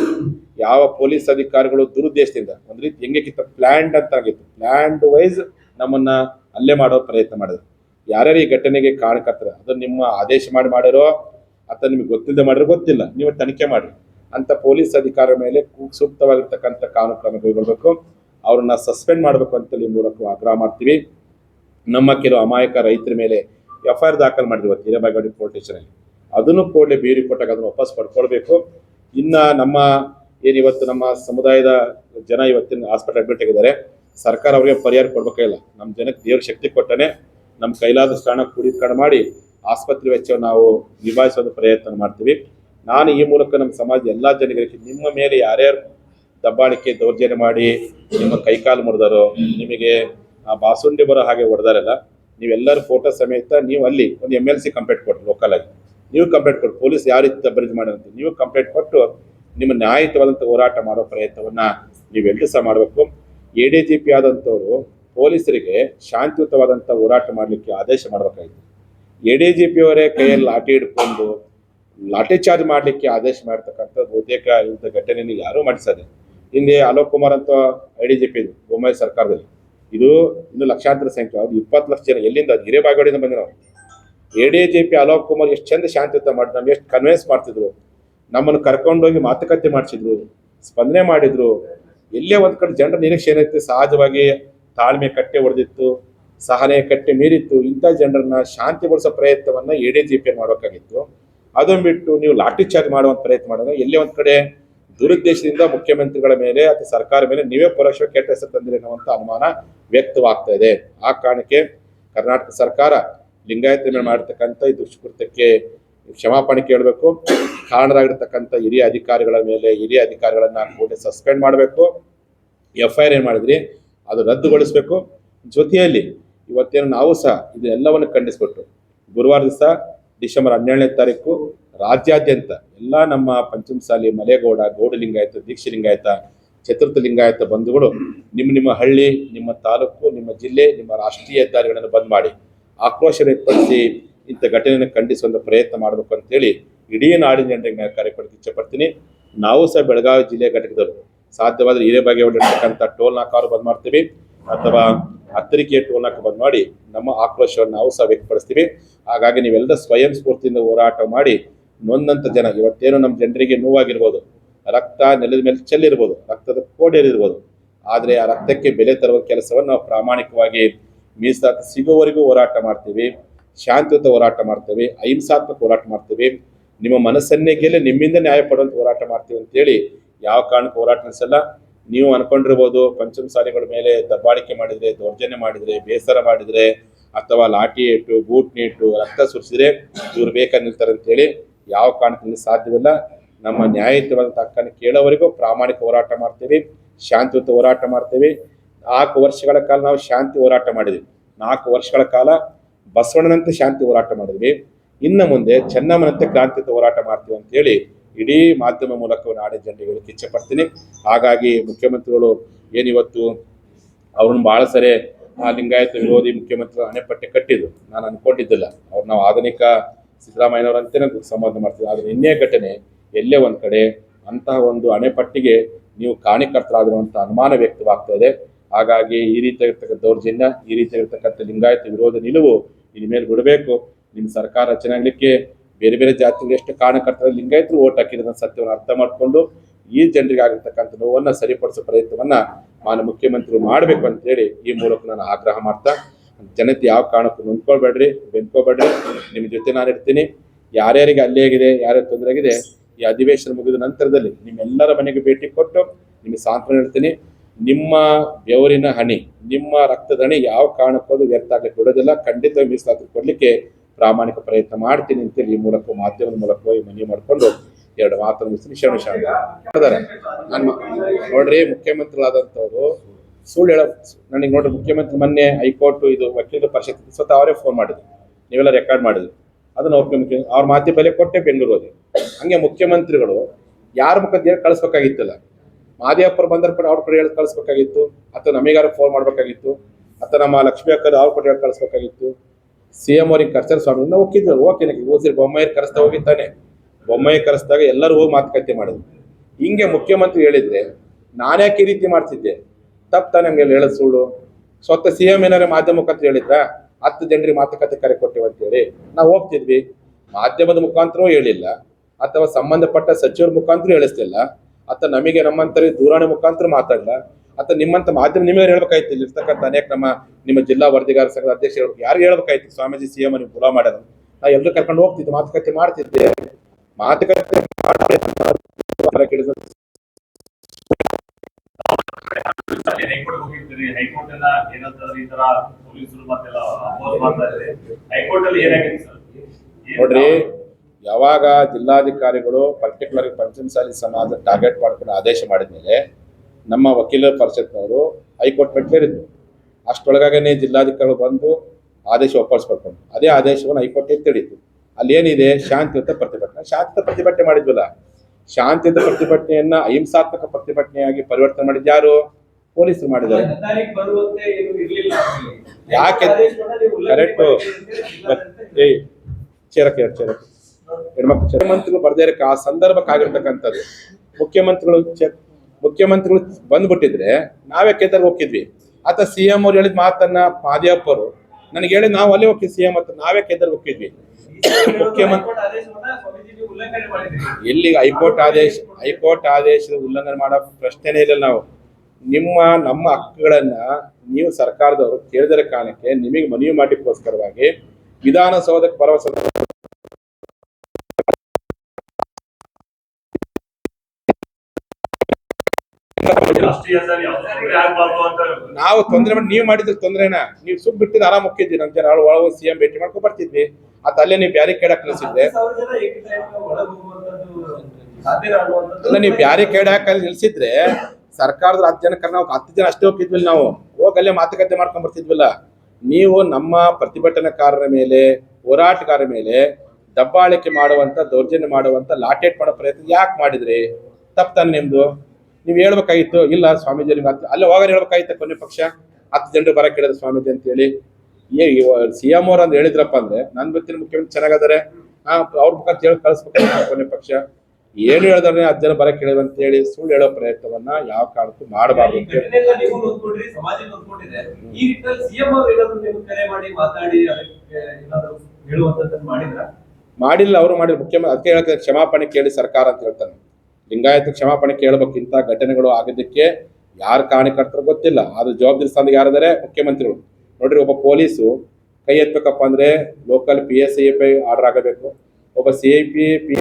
ಯಾವ ಪೊಲೀಸ್ ಅಧಿಕಾರಿಗಳು ದುರುದ್ದೇಶದಿಂದ, ಒಂದು ರೀತಿ ಹೆಂಗೆ ಕಿತ್ತ ಪ್ಲ್ಯಾಂಡ್ ಅಂತ ಆಗಿತ್ತು ಪ್ಲ್ಯಾಂಡ್ ವೈಸ್ ನಮ್ಮನ್ನ ಅಲ್ಲೇ ಮಾಡೋ ಪ್ರಯತ್ನ ಮಾಡಿದ್ರು. ಯಾರ್ಯಾರು ಈ ಘಟನೆಗೆ ಕಾಣಕತ್ತಾರೆ ಅದು ನಿಮ್ಮ ಆದೇಶ ಮಾಡಿ ಮಾಡಿರೋ, ಅಥವಾ ನಿಮಗೆ ಗೊತ್ತಿಲ್ಲದೆ ಮಾಡಿರೋ ಗೊತ್ತಿಲ್ಲ, ನೀವು ತನಿಖೆ ಮಾಡಿ ಅಂತ ಪೊಲೀಸ್ ಅಧಿಕಾರಿಗಳ ಮೇಲೆ ಸೂಕ್ತವಾಗಿರ್ತಕ್ಕಂಥ ಕಾನೂನು ಕ್ರಮ ಕೈಗೊಳ್ಳಬೇಕು ಅವ್ರನ್ನ ಸಸ್ಪೆಂಡ್ ಮಾಡಬೇಕು ಅಂತೇಳಿ ಮೂಲಕ ಆಗ್ರಹ ಮಾಡ್ತೀವಿ. ನಮ್ಮ ಕೆಲವು ಅಮಾಯಕ ರೈತರ ಮೇಲೆ ಎಫ್ ಐ ಆರ್ ದಾಖಲು ಮಾಡಿದ್ವಿ ಇವತ್ತು ಪೊಲೀಸ್ ಸ್ಟೇಷನಲ್ಲಿ. ಅದನ್ನು ಕೂಡಲೇ ಬೇರೆ ಕೊಟ್ಟಾಗ ಅದನ್ನು ವಾಪಸ್ ಪಡ್ಕೊಳ್ಬೇಕು. ಇನ್ನ ನಮ್ಮ ಏನು ಇವತ್ತು ನಮ್ಮ ಸಮುದಾಯದ ಜನ ಇವತ್ತಿನ ಹಾಸ್ಪಿಟಲ್ ಅಡ್ಮಿಟ್ ಆಗಿದ್ದಾರೆ. ಸರ್ಕಾರ ಅವರಿಗೆ ಪರಿಹಾರ ಕೊಡ್ಬೇಕಾಗಿಲ್ಲ. ನಮ್ಮ ಜನಕ್ಕೆ ದೇವ್ರ ಶಕ್ತಿ ಕೊಟ್ಟನೆ ನಮ್ಮ ಕೈಲಾದ ಸ್ಥಾನ ಕೂಡೀಕರಣ ಮಾಡಿ ಆಸ್ಪತ್ರೆ ವೆಚ್ಚವನ್ನು ನಾವು ನಿಭಾಯಿಸೋದು ಪ್ರಯತ್ನ ಮಾಡ್ತೀವಿ. ನಾನು ಈ ಮೂಲಕ ನಮ್ಮ ಸಮಾಜ ಎಲ್ಲ ಜನಗಳಿಗೆ ನಿಮ್ಮ ಮೇಲೆ ಯಾರ್ಯಾರು ದಬ್ಬಾಳಿಕೆ ದೌರ್ಜನ್ಯ ಮಾಡಿ ನಿಮ್ಮ ಕೈಕಾಲು ಮುರಿದಾರೋ, ನಿಮಗೆ ಆ ಬಾಸುಂಡಿ ಬರೋ ಹಾಗೆ ಹೊಡೆದಾರಲ್ಲ, ನೀವೆಲ್ಲರೂ ಫೋಟೋ ಸಮೇತ ನೀವು ಅಲ್ಲಿ ಒಂದು ಎಂ ಎಲ್ ಸಿ ಕಂಪ್ಲೇಂಟ್ ಕೊಟ್ಟು ಲೋಕಲ್ ಆಗಿ. ನೀವು ಕಂಪ್ಲೇಂಟ್ ಕೊಟ್ಟು, ಪೊಲೀಸ್ ಯಾವ ರೀತಿ ದಬ್ಬರಿಜ್ ಮಾಡಿರಂತ ನೀವು ಕಂಪ್ಲೇಂಟ್ ಕೊಟ್ಟು ನಿಮ್ಮ ನ್ಯಾಯಯುತವಾದಂಥ ಹೋರಾಟ ಮಾಡೋ ಪ್ರಯತ್ನವನ್ನು ನೀವೆಲ್ಲರೂ ಸಹ ಮಾಡಬೇಕು. ಎ ಡಿ ಜಿ ಪಿ ಆದಂಥವರು ಪೊಲೀಸರಿಗೆ ಶಾಂತಿಯುತವಾದಂಥ ಹೋರಾಟ ಮಾಡಲಿಕ್ಕೆ ಆದೇಶ ಮಾಡಬೇಕಾಯಿತು. ಎ ಡಿ ಜಿ ಪಿ ಅವರೇ ಕೈಯಲ್ಲಿ ಲಾಠಿ ಹಿಡ್ಕೊಂಡು ಲಾಠಿ ಚಾರ್ಜ್ ಮಾಡಲಿಕ್ಕೆ ಆದೇಶ ಮಾಡ್ತಕ್ಕಂಥ ಬಹುತೇಕ ಇಂಥ ಘಟನೆಯನ್ನು ಯಾರೂ ಮಾಡಿಸದೆ. ಹಿಂದೆ ಅಲೋಕ್ ಕುಮಾರ್ ಅಂತ ಐ ಡಿ ಜಿ ಪಿ ಇದು, ಬೊಮ್ಮಾಯಿ ಸರ್ಕಾರದಲ್ಲಿ. ಇದು ಇನ್ನು ಲಕ್ಷಾಂತರ ಸಂಖ್ಯೆ, ಅವ್ರು ಇಪ್ಪತ್ತು ಲಕ್ಷ ಜನ ಎಲ್ಲಿಂದ ಹಿರೇಬಾಗಡಿಯಿಂದ ಬಂದಿರೋರು. A D J P Alok Kumar ಎಷ್ಟು ಚಂದ ಶಾಂತಿಯುತ ಮಾಡಿದ್ರು, ನಮ್ಗೆ ಎಷ್ಟು ಕನ್ವಿನ್ಸ್ ಮಾಡ್ತಿದ್ರು. ನಮ್ಮನ್ನು ಕರ್ಕೊಂಡೋಗಿ ಮಾತುಕತೆ ಮಾಡಿಸಿದ್ರು, ಸ್ಪಂದನೆ ಮಾಡಿದ್ರು. ಎಲ್ಲೇ ಒಂದು ಕಡೆ ಜನರ ನಿರೀಕ್ಷೆ ಏನೈತೆ ಸಹಜವಾಗಿ ತಾಳ್ಮೆ ಕಟ್ಟೆ ಹೊಡೆದಿತ್ತು ಸಹನೆ ಕಟ್ಟೆ ಮೀರಿತ್ತು. ಇಂಥ ಜನರನ್ನ ಶಾಂತಿಗೊಳಿಸೋ ಪ್ರಯತ್ನವನ್ನ ಎ ಡಿ ಜಿ ಪಿ ಮಾಡಬೇಕಾಗಿತ್ತು. ಅದನ್ನು ಬಿಟ್ಟು ನೀವು ಲಾಠಿ ಚಾರ್ಜ್ ಮಾಡುವಂಥ ಪ್ರಯತ್ನ ಮಾಡಿದ್ರೆ ಎಲ್ಲೇ ಒಂದು ಕಡೆ ದುರುದ್ದೇಶದಿಂದ ಮುಖ್ಯಮಂತ್ರಿಗಳ ಮೇಲೆ ಅಥವಾ ಸರ್ಕಾರ ಮೇಲೆ ನೀವೇ ಪರೋಕ್ಷ ಕೆಟ್ಟ ಹೆಸರು ತಂದಿರಿ ಅನ್ನುವಂಥ ಅನುಮಾನ ವ್ಯಕ್ತವಾಗ್ತಾ ಇದೆ. ಆ ಕಾರಣಕ್ಕೆ ಕರ್ನಾಟಕ ಸರ್ಕಾರ ಲಿಂಗಾಯತ ಮೇಲೆ ಮಾಡಿರ್ತಕ್ಕಂಥ ಈ ದುಷ್ಕೃತ್ಯಕ್ಕೆ ಕ್ಷಮಾಪಣೆ ಕೇಳಬೇಕು. ಕಾರಣರಾಗಿರ್ತಕ್ಕಂಥ ಹಿರಿಯ ಅಧಿಕಾರಿಗಳ ಮೇಲೆ ಹಿರಿಯ ಅಧಿಕಾರಿಗಳನ್ನ ಕೂಡ ಸಸ್ಪೆಂಡ್ ಮಾಡಬೇಕು. ಎಫ್ ಐ ಆರ್ ಏನು ಮಾಡಿದ್ರಿ? ಅದು ರದ್ದುಗೊಳಿಸಬೇಕು. ಜೊತೆಯಲ್ಲಿ ಇವತ್ತೇನು ನಾವು ಸಹ ಇದೆಲ್ಲವನ್ನು ಖಂಡಿಸ್ಬಿಟ್ಟು ಗುರುವಾರ ದಿವಸ ಡಿಸೆಂಬರ್ ಹನ್ನೆರಡನೇ ತಾರೀಕು ರಾಜ್ಯಾದ್ಯಂತ ಎಲ್ಲ ನಮ್ಮ ಪಂಚಮಸಾಲಿ, ಮಲೆಗೌಡ, ಗೌಡ ಲಿಂಗಾಯತ, ದೀಕ್ಷೆ ಲಿಂಗಾಯತ, ಚತುರ್ಥ ಲಿಂಗಾಯತ ಬಂಧುಗಳು ನಿಮ್ಮ ನಿಮ್ಮ ಹಳ್ಳಿ, ನಿಮ್ಮ ತಾಲೂಕು, ನಿಮ್ಮ ಜಿಲ್ಲೆ, ನಿಮ್ಮ ರಾಷ್ಟ್ರೀಯ ಹೆದ್ದಾರಿಗಳನ್ನು ಬಂದ್ ಮಾಡಿ. ಆಕ್ರೋಶ ವ್ಯಕ್ತಪಡಿಸಿ ಇಂಥ ಘಟನೆಯನ್ನು ಖಂಡಿಸುವಂಥ ಪ್ರಯತ್ನ ಮಾಡಬೇಕು ಅಂತೇಳಿ ಇಡೀ ನಾಡಿನ ಜನರಿಗೆ ನಾನು ಕಾರ್ಯಪಡಿಸಿ ಇಚ್ಛಪಡ್ತೀನಿ. ನಾವು ಸಹ ಬೆಳಗಾವಿ ಜಿಲ್ಲೆಯ ಘಟಕದವರು. ಸಾಧ್ಯವಾದರೆ ಹಿರೇ ಹೊಡಿರ್ತಕ್ಕಂಥ ಟೋಲ್ ನಾಕಾರು ಬಂದ್ ಮಾಡ್ತೀವಿ. ಅಥವಾ ಹತ್ತರಿಕೆಯ ಟೋಲ್ ನಾಕ ಬಂದ್ ಮಾಡಿ ನಮ್ಮ ಆಕ್ರೋಶವನ್ನು ನಾವು ಸಹ ವ್ಯಕ್ತಪಡಿಸ್ತೀವಿ. ಹಾಗಾಗಿ ನೀವೆಲ್ಲ ಸ್ವಯಂ ಸ್ಫೂರ್ತಿಯಿಂದ ಹೋರಾಟ ಮಾಡಿ ನೊಂದಂಥ ಜನ. ಇವತ್ತೇನು ನಮ್ಮ ಜನರಿಗೆ ನೋವಾಗಿರ್ಬೋದು. ರಕ್ತ ನೆಲದ ಮೇಲೆ ಚೆಲ್ಲಿರ್ಬೋದು. ರಕ್ತದ ಕೋಡಿಯಲ್ಲಿರ್ಬೋದು ಆದರೆ ಆ ರಕ್ತಕ್ಕೆ ಬೆಲೆ ತರುವ ಕೆಲಸವನ್ನು ಪ್ರಾಮಾಣಿಕವಾಗಿ ಮೀಸಲಾತಿ ಸಿಗೋವರೆಗೂ ಹೋರಾಟ ಮಾಡ್ತೇವೆ, ಶಾಂತಿಯುತ ಹೋರಾಟ ಮಾಡ್ತೇವೆ, ಅಹಿಂಸಾತ್ಮಕ ಹೋರಾಟ ಮಾಡ್ತೇವೆ. ನಿಮ್ಮ ಮನಸ್ಸನ್ನೇ ಗೆಲ್ಲ ನಿಮ್ಮಿಂದ ನ್ಯಾಯ ಪಡುವಂಥ ಹೋರಾಟ ಮಾಡ್ತೀವಿ ಅಂತೇಳಿ ಯಾವ ಕಾರಣಕ್ಕೆ ಹೋರಾಟ ನಡೆಸಲ್ಲ. ನೀವು ಅನ್ಕೊಂಡಿರ್ಬೋದು ಪಂಚಮಸಾಲಿಗಳ ಮೇಲೆ ದಬ್ಬಾಳಿಕೆ ಮಾಡಿದ್ರೆ, ದೌರ್ಜನ್ಯ ಮಾಡಿದ್ರೆ, ಬೇಸರ ಮಾಡಿದ್ರೆ, ಅಥವಾ ಲಾಠಿ ಇಟ್ಟು ಬೂಟ್ ನೀಟು, ರಕ್ತ ಸುರಿಸಿದ್ರೆ ಇವ್ರು ಬೇಕಾಗಿ ನಿಲ್ತಾರೆ ಅಂತೇಳಿ ಯಾವ ಕಾರಣಕ್ಕೆ ಸಾಧ್ಯವಿಲ್ಲ. ನಮ್ಮ ನ್ಯಾಯಯುತವಾದ ಹಕ್ಕನ್ನು ಕೇಳೋವರೆಗೂ ಪ್ರಾಮಾಣಿಕ ಹೋರಾಟ ಮಾಡ್ತೀವಿ, ಶಾಂತಿಯುತ ಹೋರಾಟ ಮಾಡ್ತೀವಿ. ನಾಲ್ಕು ವರ್ಷಗಳ ಕಾಲ ನಾವು ಶಾಂತಿ ಹೋರಾಟ ಮಾಡಿದ್ವಿ. ನಾಲ್ಕು ವರ್ಷಗಳ ಕಾಲ ಬಸವಣ್ಣನಂತೆ ಶಾಂತಿ ಹೋರಾಟ ಮಾಡಿದ್ವಿ. ಇನ್ನು ಮುಂದೆ ಚೆನ್ನಮ್ಮನಂತೆ ಕ್ರಾಂತಿಯುತ ಹೋರಾಟ ಮಾಡ್ತೀವಿ ಅಂತೇಳಿ ಇಡೀ ಮಾಧ್ಯಮ ಮೂಲಕ ನಾಡಿನ ಜನರಿಗೆ ಹೇಳಕ್ಕೆ ಇಚ್ಛೆ ಹಾಗಾಗಿ ಮುಖ್ಯಮಂತ್ರಿಗಳು ಏನಿವತ್ತು ಅವ್ರನ್ನ ಭಾಳ ಸರಿ ಆ ಲಿಂಗಾಯತ ವಿರೋಧಿ ಮುಖ್ಯಮಂತ್ರಿಗಳು ಅಣೆಪಟ್ಟೆ ಕಟ್ಟಿದ್ರು. ನಾನು ಅನ್ಕೊಂಡಿದ್ದಿಲ್ಲ. ಅವ್ರು ನಾವು ಆಧುನಿಕ ಸಿದ್ದರಾಮಯ್ಯನವರಂತೆ ಸಂಬಂಧ ಮಾಡ್ತೀವಿ ಆದರೆ ಇನ್ನೇ ಘಟನೆ, ಎಲ್ಲೇ ಒಂದು ಕಡೆ ಅಂತಹ ಒಂದು ಅಣೆಪಟ್ಟಿಗೆ ನೀವು ಕಾಣಿಕರ್ತರಾಗಿರುವಂಥ ಅನುಮಾನ ವ್ಯಕ್ತವಾಗ್ತಾ ಇದೆ. ಹಾಗಾಗಿ ಈ ರೀತಿಯಾಗಿರ್ತಕ್ಕಂಥ ದೌರ್ಜನ್ಯ, ಈ ರೀತಿಯಾಗಿರ್ತಕ್ಕಂಥ ಲಿಂಗಾಯತ ವಿರೋಧ ನಿಲುವು ಇನ್ ಮೇಲೆ ಬಿಡಬೇಕು. ನಿಮ್ಮ ಸರ್ಕಾರ ರಚನೆ ಆಗಲಿಕ್ಕೆ ಬೇರೆ ಬೇರೆ ಜಾತಿಗಳು ಎಷ್ಟು ಕಾರಣಕರ್ತರ, ಲಿಂಗಾಯತರು ಓಟ್ ಹಾಕಿದ್ರೆ ಸತ್ಯವನ್ನು ಅರ್ಥ ಮಾಡಿಕೊಂಡು ಈ ಜನರಿಗೆ ಆಗಿರ್ತಕ್ಕಂಥ ನೋವನ್ನ ಸರಿಪಡಿಸೋ ಪ್ರಯತ್ನವನ್ನ ಮಾನ್ಯ ಮುಖ್ಯಮಂತ್ರಿಗಳು ಮಾಡಬೇಕು ಅಂತೇಳಿ ಈ ಮೂಲಕ ನಾನು ಆಗ್ರಹ ಮಾಡ್ತಾ, ಜನತೆ ಯಾವ ಕಾರಣಕ್ಕೂ ನೊಂದ್ಕೊಳ್ಬೇಡ್ರಿ ಬೆಂದ್ಕೋಬೇಡ್ರಿ ನಿಮ್ಮ ಜೊತೆ ನಾನು ಇರ್ತೀನಿ. ಯಾರ್ಯಾರಿಗೆ ಅಲ್ಲೇ ಆಗಿದೆ, ಯಾರ್ಯಾರು ತೊಂದರೆ ಆಗಿದೆ, ಈ ಅಧಿವೇಶನ ಮುಗಿದ ನಂತರದಲ್ಲಿ ನಿಮ್ಮೆಲ್ಲರ ಮನೆಗೆ ಭೇಟಿ ಕೊಟ್ಟು ನಿಮಗೆ ಸಾಂತ್ವನ ಹೇಳ್ತೀನಿ. ನಿಮ್ಮ ಬೆವರಿನ ಹಣಿ, ನಿಮ್ಮ ರಕ್ತದ ಹಣಿ ಯಾವ ಕಾರಣಕ್ಕೂ ವ್ಯರ್ಥ ಆಗಲಿ ಬಿಡೋದಿಲ್ಲ. ಖಂಡಿತ ಮೀಸಲಾತಿ ಕೊಡಲಿಕ್ಕೆ ಪ್ರಾಮಾಣಿಕ ಪ್ರಯತ್ನ ಮಾಡ್ತೀನಿ ಅಂತೇಳಿ ಈ ಮೂಲಕ ಮಾಧ್ಯಮದ ಮೂಲಕ ಈ ಮನವಿ ಮಾಡಿಕೊಂಡು ಎರಡು ಮಾತನ್ನು ಶರಣ ಶಾಂತಾರೆ ನಾನು ನೋಡ್ರಿ, ಮುಖ್ಯಮಂತ್ರಿಗಳಾದಂಥವ್ರು, ಸುಳ್ಳು ಹೇಳ ನನಗೆ ನೋಡ್ರಿ, ಮುಖ್ಯಮಂತ್ರಿ ಮೊನ್ನೆ ಹೈಕೋರ್ಟ್ ಇದು ವಕೀಲರ ಪರಿಷತ್ ಸ್ವತಃ ಅವರೇ ಫೋನ್ ಮಾಡಿದ್ರು. ನೀವೆಲ್ಲ ರೆಕಾರ್ಡ್ ಮಾಡಿದ್ರು. ಅದನ್ನ ಅವ್ರ ಮುಖ್ಯ, ಅವ್ರ ಮಾತಿ ಬೆಲೆ ಕೊಟ್ಟೆ ಬೆಂಗಳೂರು ಹಂಗೆ ಮುಖ್ಯಮಂತ್ರಿಗಳು ಯಾರ ಮುಖದ ಕಳಿಸ್ಬೇಕಾಗಿತ್ತಲ್ಲ. ಮಾದೇವಪ್ಪರು ಬಂದ್ರೆ ಕೂಡ ಅವ್ರ ಕಡೆ ಹೇಳಿ ಕಳಿಸ್ಬೇಕಾಗಿತ್ತು. ಅಥವಾ ನಮಗಾರ ಫೋನ್ ಮಾಡಬೇಕಾಗಿತ್ತು. ಅಥವಾ ನಮ್ಮ ಲಕ್ಷ್ಮೀ ಅಕ್ಕದ ಅವ್ರ ಕಡೆ ಹೇಳಿ ಕಳಿಸ್ಬೇಕಾಗಿತ್ತು. ಸಿ ಎಂ ಅವ್ರಿಗೆ ಕರ್ಸರ್ ಸ್ವಾಮಿ, ಇನ್ನೂ ಹೋಗಿದ್ರು. ಓಕೆ ಓದಿರಿ ಬೊಮ್ಮಾಯಿ ಕರೆಸ್ತಾ ತಾನೆ ಬೊಮ್ಮಾಯಿ ಕರೆಸ್ದಾಗ ಎಲ್ಲರೂ ಹೋಗಿ ಮಾತುಕತೆ ಮಾಡಿದ್ರು. ಹಿಂಗೆ ಮುಖ್ಯಮಂತ್ರಿ ಹೇಳಿದ್ರೆ ನಾನ್ಯಾಕೆ ಈ ರೀತಿ ಮಾಡ್ತಿದ್ದೆ? ತಪ್ಪು ತಾನೆ ಹಂಗೆ ಹೇಳೋದು ಸುಳ್ಳು. ಸ್ವತಃ ಸಿ ಎಂ ಏನಾರ ಮಾಧ್ಯಮ ಮುಖಾಂತರ ಹೇಳಿದ್ರ? ಹತ್ತು ಜನರಿಗೆ ಮಾತುಕತೆ ಕರೆ ಕೊಟ್ಟಿವಿ ಅಂತೇಳಿ. ನಾವು ಹೋಗ್ತಿದ್ವಿ. ಮಾಧ್ಯಮದ ಮುಖಾಂತರವೂ ಹೇಳಿಲ್ಲ. ಅಥವಾ ಸಂಬಂಧಪಟ್ಟ ಸಚಿವರ ಮುಖಾಂತರ ಹೇಳಿಸ್ತಿಲ್ಲ ಅಥವಾ ನಮಗೆ ನಮ್ಮಂತರಿ ದೂರಾಣಿ ಮುಖಾಂತರ ಮಾತಾಡಲ್ಲ ಅಥವಾ ನಿಮ್ಮಂತ ಮಾಧ್ಯಮ ನಿಮಗೆ ಹೇಳ್ಬೇಕಾಯ್ತು? ಇಲ್ಲಿ ಇರ್ತಕ್ಕಂಥ ಅನೇಕ ನಮ್ಮ ನಿಮ್ಮ ಜಿಲ್ಲಾ ವರದಿಗಾರ ಸಂಘದ ಅಧ್ಯಕ್ಷ ಹೇಳ್ಬೇಕು ಯಾರು ಹೇಳ್ಬೇಕಾಯ್ತು? ಸ್ವಾಮೀಜಿ ಸಿ ಎಂ ನೀವು ಗುಲಾ ಮಾಡೋದು ನಾ ಎಲ್ಲರೂ ಕರ್ಕೊಂಡು ಹೋಗ್ತಿದ್ದೆ ಮಾತುಕತೆ ಮಾಡ್ತಿದ್ದೆ ಮಾತುಕತೆ ನೋಡ್ರಿ ಯಾವಾಗ ಜಿಲ್ಲಾಧಿಕಾರಿಗಳು ಪರ್ಟಿಕ್ಯುಲರ್ ಪಂಚಮಸಾಲಿ ಸಮಾಜ ಟಾರ್ಗೆಟ್ ಮಾಡ್ಕೊಂಡು ಆದೇಶ ಮಾಡಿದ ಮೇಲೆ ನಮ್ಮ ವಕೀಲ ಪರಿಷತ್ನವರು ಹೈಕೋರ್ಟ್ ಮೆಟ್ಲೇರಿದ್ರು ಅಷ್ಟೊಳಗಾಗೇ ಜಿಲ್ಲಾಧಿಕಾರಿಗಳು ಬಂದು ಆದೇಶ ವಾಪಸ್ಪಡ್ಕೊಂಡು ಅದೇ ಆದೇಶವನ್ನು ಹೈಕೋರ್ಟ್ ಎತ್ತಿಡಿತು ಅಲ್ಲಿ ಏನಿದೆ ಶಾಂತಿಯುತ ಪ್ರತಿಭಟನೆ. ಶಾಂತಿಯುತ ಪ್ರತಿಭಟನೆ ಮಾಡಿದ್ವಲ್ಲ? ಶಾಂತಿಯುತ ಪ್ರತಿಭಟನೆಯನ್ನ ಅಹಿಂಸಾತ್ಮಕ ಪ್ರತಿಭಟನೆಯಾಗಿ ಪರಿವರ್ತನೆ ಮಾಡಿದ್ಯಾರು ಪೊಲೀಸರು ಮಾಡಿದ್ದಾರೆ. ಯಾಕೆ? ಕರೆಕ್ಟು ಏಯ್ ಚೇರಕ್ಕೆ ಚೇರಕ್ಕೆ ಮುಖ್ಯಮಂತ್ರಿಗಳು ಬರ್ದೇ ಇರಕ್ಕೆ ಆ ಸಂದರ್ಭಕ್ಕಾಗಿರ್ತಕ್ಕಂಥದ್ದು, ಮುಖ್ಯಮಂತ್ರಿಗಳು ಚೆಕ್ ಮುಖ್ಯಮಂತ್ರಿಗಳು ಬಂದ್ಬಿಟ್ಟಿದ್ರೆ ನಾವೇ ಕೇಂದ್ರಕ್ಕೆ ಹೋಗ್ತಿದ್ವಿ. ಆತ ಸಿ ಎಂ ಅವ್ರು ಹೇಳಿದ ಮಾತನ್ನ ಮಾದೇವಪ್ಪರು ನನಗೆ ಹೇಳಿ ನಾವು ಅಲ್ಲೇ ಹೋಗ್ತೀವಿ ಸಿ ಎಂ ನಾವೇ ಕೇಂದ್ರಕ್ಕೆ ಹೋಗಿದ್ವಿ ಮುಖ್ಯಮಂತ್ರಿ ಹೈಕೋರ್ಟ್ ಆದೇಶವನ್ನ ಸ್ವಾಮೀಜಿ ನೀವು ಉಲ್ಲಂಘನೆ ಮಾಡಿದ್ರಿ ಎಲ್ಲಿ ಹೈಕೋರ್ಟ್ ಆದೇಶ, ಹೈಕೋರ್ಟ್ ಆದೇಶದ ಉಲ್ಲಂಘನೆ ಮಾಡೋ ಪ್ರಶ್ನೆನೇ ಇಲ್ಲ ನಾವು. ನಿಮ್ಮ, ನಮ್ಮ ಹಕ್ಕುಗಳನ್ನ ನೀವು ಸರ್ಕಾರದವರು ಕೇಳಿದರ ಕಾರಣಕ್ಕೆ ನಿಮಗೆ ಮನವಿ ಮಾಡಿಕ್ಕೋಸ್ಕರವಾಗಿ ವಿಧಾನಸೌಧಕ್ಕೆ ಬರುವ ನಾವು ತೊಂದರೆ ಮಾಡಿ, ನೀವು ಮಾಡಿದ್ರೆ ತೊಂದ್ರೆನ ನೀವು ಸುಮ್ ಬಿಟ್ಟಿದ್ ಆರಾಮ್ ಹೋಗಿದ್ವಿ ನಮ್ ಜನ ಒಳಗೆ ಸಿಎಂ ಭೇಟಿ ಮಾಡ್ಕೊಂಡ್ ಬರ್ತಿದ್ವಿ. ಆತ ಅಲ್ಲೇ ನೀವು ಬ್ಯಾರಿ ಕೇಳಕ್ ಕಳಿಸಿದ್ರೆ ಹತ್ತು ಸಾವಿರ ಜನ ಏಕಕಾಲಕ್ಕೆ ಒಳಗೆ ಹೋಗುವಂತದ್ದು ಸಾಧ್ಯ ಅನ್ನುವಂಥದ್ದು ಅಲ್ಲ, ನೀವು ಬ್ಯಾರಿ ಕೇಳಕ್ ಅಲ್ಲಿ ನಿಲ್ಸಿದ್ರೆ ಸರ್ಕಾರದ ಹತ್ತು ಜನಕ್ಕೆ ನಾವು ಹತ್ತು ಜನ ಅಷ್ಟೇ ಹೋಗಿದ್ವಿಲ್ಲ ನಾವು. ಹೋಗಿ ಅಲ್ಲೇ ಮಾತುಕತೆ ಮಾಡ್ಕೊಂಡ್ ಬರ್ತಿದ್ವಿಲ್ಲ. ನೀವು ನಮ್ಮ ಪ್ರತಿಭಟನಾಕಾರರ ಮೇಲೆ, ಹೋರಾಟಗಾರರ ಮೇಲೆ ದಬ್ಬಾಳಿಕೆ ಮಾಡುವಂತ, ದೌರ್ಜನ್ಯ ಮಾಡುವಂತ, ಲಾಟೇಟ್ ಮಾಡೋ ಪ್ರಯತ್ನ ಯಾಕೆ ಮಾಡಿದ್ರಿ? ತಪ್ಪು ತಾನೆ ನಿಮ್ದು. ನೀವು ಹೇಳ್ಬೇಕಾಗಿತ್ತು ಇಲ್ಲ ಸ್ವಾಮೀಜಿ ನಿಮ್ಗೆ ಹತ್ತು ಅಲ್ಲೇ ಹೋಗೋರು ಹೇಳ್ಬೇಕಾಗಿತ್ತು ಕೊನೆ ಪಕ್ಷ. ಹತ್ತು ಜನರು ಬರಕ್ಕೆ ಹೇಳಿದ್ರು ಸ್ವಾಮೀಜಿ ಅಂತ ಹೇಳಿ ಏ ಸಿ ಎಂ ಅವ್ರು ಅಂತ ಹೇಳಿದ್ರಪ್ಪ ಅಂದ್ರೆ ನನ್ ಬರ್ತೀನಿ ಮುಖ್ಯಮಂತ್ರಿ ಚೆನ್ನಾಗದಾರೆ. ಆ, ಅವ್ರ ಮುಖ ಹೇಳಿ ಕಳಿಸ್ಬೇಕು ಕೊನೆ ಪಕ್ಷ. ಏನು ಹೇಳಿದ್ರೆ ಹತ್ತು ಜನ ಬರಕ್ಕೆ ಹೇಳಿದ್ರು ಅಂತ ಹೇಳಿ ಸುಳ್ಳು ಹೇಳೋ ಪ್ರಯತ್ನವನ್ನ ಯಾವ ಕಾರಣಕ್ಕೂ ಮಾಡಬಾರ್ದು ಮಾಡಿಲ್ಲ ಅವರು ಮಾಡಿದ್ರು. ಮುಖ್ಯಮಂತ್ರಿ ಅದಕ್ಕೆ ಹೇಳ್ತಾರೆ ಕ್ಷಮಾಪಣೆ ಕೇಳಿ ಸರ್ಕಾರ ಅಂತ ಹೇಳ್ತಾನೆ. ಲಿಂಗಾಯತ ಕ್ಷಮಾಪಣೆ ಕೇಳಬೇಕು ಇಂಥ ಘಟನೆಗಳು ಆಗಿದ್ದಕ್ಕೆ ಯಾರು ಕಾರಣಕರ್ತರು ಗೊತ್ತಿಲ್ಲ. ಅದು ಜವಾಬ್ದಾರಿ ಸ್ಥಾನದ ಯಾರಿದ್ದಾರೆ? ಮುಖ್ಯಮಂತ್ರಿಗಳು. ನೋಡ್ರಿ ಒಬ್ಬ ಪೊಲೀಸು ಕೈ ಎತ್ತಬೇಕಪ್ಪ ಅಂದ್ರೆ ಲೋಕಲ್ ಪಿ ಎಸ್ ಸಿ ಪೈ ಆರ್ಡರ್ ಆಗಬೇಕು. ಒಬ್ಬ ಸಿ ಐ ಪಿ ಪಿ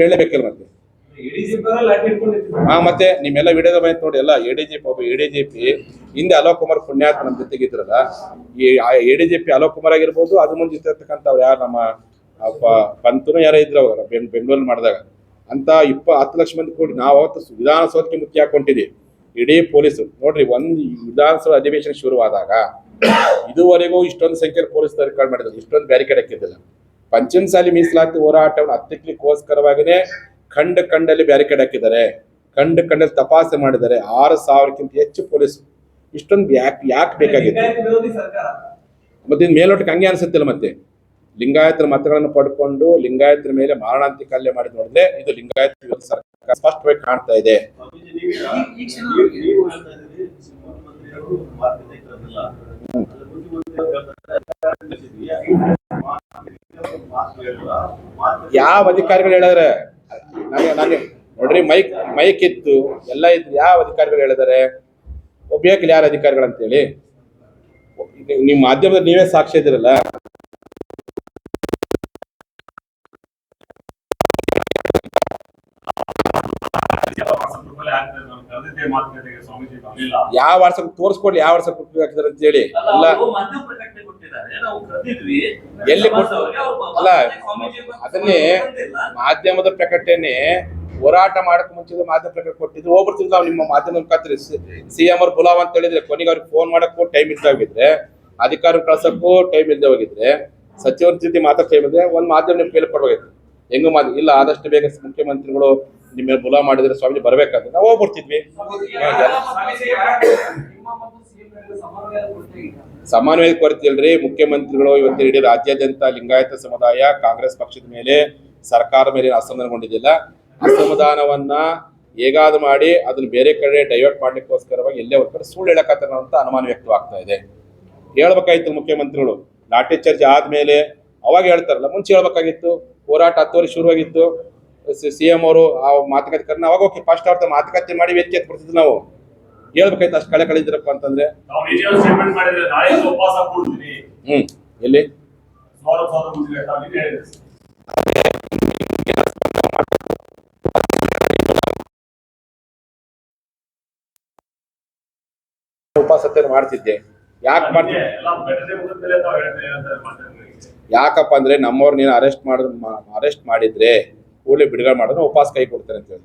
ಹೇಳಬೇಕಲ್ಲ ಮತ್ತೆ? ಹಾ ಮತ್ತೆ ನಿಮ್ಮೆಲ್ಲ ವಿಡಿಯೋದ ಬಂತು ನೋಡಿ ಎಲ್ಲ ಎ ಡಿ ಜಿ ಪಿ ಒಬ್ಬ ಎ ಡಿ ಜಿ ಪಿ ಹಿಂದೆ ಅಲೋಕ್ ಕುಮಾರ್ ಪುಣ್ಯಾತ್ ನಮ್ಮ ಜೊತೆಗಿದ್ರಲ್ಲ ಈ A D G P Alok Kumar ಆಗಿರ್ಬೋದು ಅದ್ರ ಮುಂದೆ ಇರ್ತಕ್ಕಂಥವ್ರು ಯಾರು ನಮ್ಮ ಪಂತನು ಯಾರೋ ಇದ್ರು ಅವರು ಬೆಂಗ್ ಬೆಂಗಳೂರಲ್ಲಿ ಮಾಡಿದಾಗ. ಅಂತ ಇಪ್ಪ, ಹತ್ತು ಲಕ್ಷ ಮಂದಿ ಕೂಡಿ, ನಾವು ಅವತ್ತು ವಿಧಾನಸೌಧಕ್ಕೆ ಮುಖ್ಯ ಹಾಕೊಂಡಿದ್ವಿ ಇಡೀ ಪೊಲೀಸರು. ನೋಡ್ರಿ, ಒಂದು ವಿಧಾನಸಭಾ ಅಧಿವೇಶನ ಶುರುವಾದಾಗ, ಇದುವರೆಗೂ ಇಷ್ಟೊಂದು ಸಂಖ್ಯೆಯಲ್ಲಿ ಪೊಲೀಸ್ ರೆಕಾರ್ಡ್ ಮಾಡಿದ್ರು. ಇಷ್ಟೊಂದು ಬ್ಯಾರಿಕೇಡ್ ಹಾಕಿದ್ದಿಲ್ಲ. ಪಂಚಮಸಾಲಿ ಮೀಸಲಾತಿ ಹೋರಾಟವನ್ನು ಹತ್ತಿಕ್ಲಿಕ್ಕೋಸ್ಕರವಾಗಿನೇ ಖಂಡ ಖಂಡಲ್ಲಿ ಬ್ಯಾರಿಕೇಡ್ ಹಾಕಿದ್ದಾರೆ. ಖಂಡ ಖಂಡಲ್ಲಿ ತಪಾಸಣೆ ಮಾಡಿದ್ದಾರೆ. ಆರು ಸಾವಿರಕ್ಕಿಂತ ಹೆಚ್ಚು ಪೊಲೀಸ್ ಇಷ್ಟೊಂದು ಯಾಕೆ ಯಾಕೆ ಬೇಕಾಗಿತ್ತು? ವಿರೋಧಿ ಸರ್ಕಾರ. ಮತ್ತೆ ಇದ್ ಮೇಲ್ನೋಟಕ್ಕೆ ಹಂಗೆ ಅನಿಸುತ್ತಿಲ್ಲ ಮತ್ತೆ. ಲಿಂಗಾಯತರ ಮತಗಳನ್ನು ಪಡ್ಕೊಂಡು ಲಿಂಗಾಯತರ ಮೇಲೆ ಮಾರಣಾಂತಿಕ ಹಲ್ಲೆ ಮಾಡಿ ನೋಡಿದ್ರೆ ಇದು ಲಿಂಗಾಯತ ಸರ್ಕಾರ ಸ್ಪಷ್ಟವಾಗಿ ಕಾಣ್ತಾ ಇದೆ. ಯಾವ ಅಧಿಕಾರಿಗಳು ಹೇಳಿದ್ರೆ? ನನಗೆ ನನಗೆ ನೋಡ್ರಿ ಮೈಕ್ ಮೈಕ್ ಇತ್ತು ಎಲ್ಲ ಇತ್ತು. ಯಾವ ಅಧಿಕಾರಿಗಳು ಹೇಳಿದಾರೆ? ಒಬ್ಬೇಕಲ್ಲಿ ಯಾರು ಅಧಿಕಾರಿಗಳು ಅಂತೇಳಿ ಹೇಳಿ ನೀವು ಮಾಧ್ಯಮದಲ್ಲಿ ನೀವೇ ಸಾಕ್ಷಿ ಇದ್ದೀರಲ್ಲ? ಯಾವ ವಾಟ್ಸಪ್ ತೋರಿಸ್ಕೊಡ್ಲಿ ಯಾವ ವಾಟ್ಸಪ್ ಹಾಕಿದಾರೆ ಅಂತ ಹೇಳಿ. ಅಲ್ಲ ಎಲ್ಲಿ ಕೊಟ್ಟು ಅಲ್ಲ ಅದನ್ನೇ ಮಾಧ್ಯಮದ ಪ್ರಕಟಣೆ ಹೋರಾಟ ಮಾಡಕ್ ಮುಂಚೆ ಮಾಧ್ಯಮ ಕೊಟ್ಟಿದ್ರು ಕೊಟ್ಟಿದ್ದು ನಾವು ನಿಮ್ಮ ಮಾಧ್ಯಮ ಮುಖಾಂತರ ಸಿ ಎಂ ಅವ್ರು ಬುಲಾವ್ ಅಂತ ಹೇಳಿದ್ರೆ ಕೊನೆಗೆ ಅವ್ರಿಗೆ ಫೋನ್ ಮಾಡಕ್ಕೂ ಟೈಮ್ ಇಲ್ದೇ ಹೋಗಿದ್ರೆ ಅಧಿಕಾರ ಕಳ್ಸಕ್ಕೂ ಟೈಮ್ ಇಲ್ದೇ ಹೋಗಿದ್ರೆ, ಸಚಿವರ ಜೊತೆ ಮಾತಾಡ್ ಟೈಮ್ ಇದ್ರೆ ಒಂದ್ ಮಾಧ್ಯಮ ನಿಮ್ಗೆ ಕೇಳಿ ಕೊಡ್ಬೇಕಾಗಿತ್ತು ಹೆಂಗ ಮಾಡ್ ಇಲ್ಲ, ಆದಷ್ಟು ಬೇಗ ಮುಖ್ಯಮಂತ್ರಿಗಳು ನಿಮ್ಮ ಬುಲಾ ಮಾಡಿದ್ರೆ ಸ್ವಾಮಿ ಬರ್ಬೇಕಾದ್ರೆ ನಾವು ಹೋಗ್ಬಿಡ್ತಿದ್ವಿ ಸಮನ್ವಯ ಕೊರತೆ ಇಲ್ರಿ. ಮುಖ್ಯಮಂತ್ರಿಗಳು ಇವತ್ತು ಇಡೀ ರಾಜ್ಯಾದ್ಯಂತ ಲಿಂಗಾಯತ ಸಮುದಾಯ ಕಾಂಗ್ರೆಸ್ ಪಕ್ಷದ ಮೇಲೆ ಸರ್ಕಾರ ಮೇಲೆ ಅಸಮಾಧಾನಗೊಂಡಿದ್ದಿಲ್ಲ ಅಸಮಾಧಾನವನ್ನ ಹೇಗಾದ್ರು ಮಾಡಿ ಅದನ್ನ ಬೇರೆ ಕಡೆ ಡೈವರ್ಟ್ ಮಾಡ್ಲಿಕ್ಕೋಸ್ಕರವಾಗಿ ಎಲ್ಲೇ ಒಂದ್ ಕಡೆ ಸುಳ್ಳು ಹೇಳಕತ್ತಾರ ಅಂತ ಅನುಮಾನ ವ್ಯಕ್ತವಾಗ್ತಾ ಇದೆ. ಹೇಳ್ಬೇಕಾಯ್ತು ಮುಖ್ಯಮಂತ್ರಿಗಳು. ಲಾಠಿ ಚಾರ್ಜ್ ಆದ್ಮೇಲೆ ಅವಾಗ ಹೇಳ್ತಾರಲ್ಲ ಮುಂಚೆ ಹೇಳ್ಬೇಕಾಗಿತ್ತು ಹೋರಾಟ ಹತ್ತುವರೆ ಶುರುವಾಗಿತ್ತು. ಸಿ ಎಂ ಅವರು ಆ ಮಾತುಕತೆ ಕರ್ನ ಅವಾಗ ಓಕೆ ಫಸ್ಟ್ ಅವ್ರ ಮಾತುಕತೆ ಮಾಡಿ ವ್ಯಕ್ತಿ ಎತ್ ಬಿಡ್ತಿದ್ವಿ ನಾವು. ಹೇಳ್ಬೇಕಾಯ್ತು ಅಷ್ಟು ಕಳೆ ಕಳೆದಿರಪ್ಪ ಅಂತಂದ್ರೆ ಹ್ಮ್ ಎಲ್ಲಿ? ಸೌರ ಸೌರ ಮುಂದಿಗೆ ತಾವು ನೀವೇ ಹೇಳಿದ್ರಿ ಸರ್. ಉಪಸತ್ಯ ಮಾಡ್ತಿದ್ದೆ ಯಾಕೆ ಮಾಡ್ತಿದ್ದೆ ಯಾಕಪ್ಪ ಅಂದ್ರೆ ನಮ್ಮವ್ರು ನೀನು ಅರೆಸ್ಟ್ ಮಾಡಿದ್ ಅರೆಸ್ಟ್ ಮಾಡಿದ್ರೆ ಕೂಡಲೇ ಬಿಡುಗಡೆ ಮಾಡಿದ್ರೆ ಉಪವಾಸ ಕೈ ಕೊಡ್ತಾರೆ ಅಂತ ಹೇಳಿ.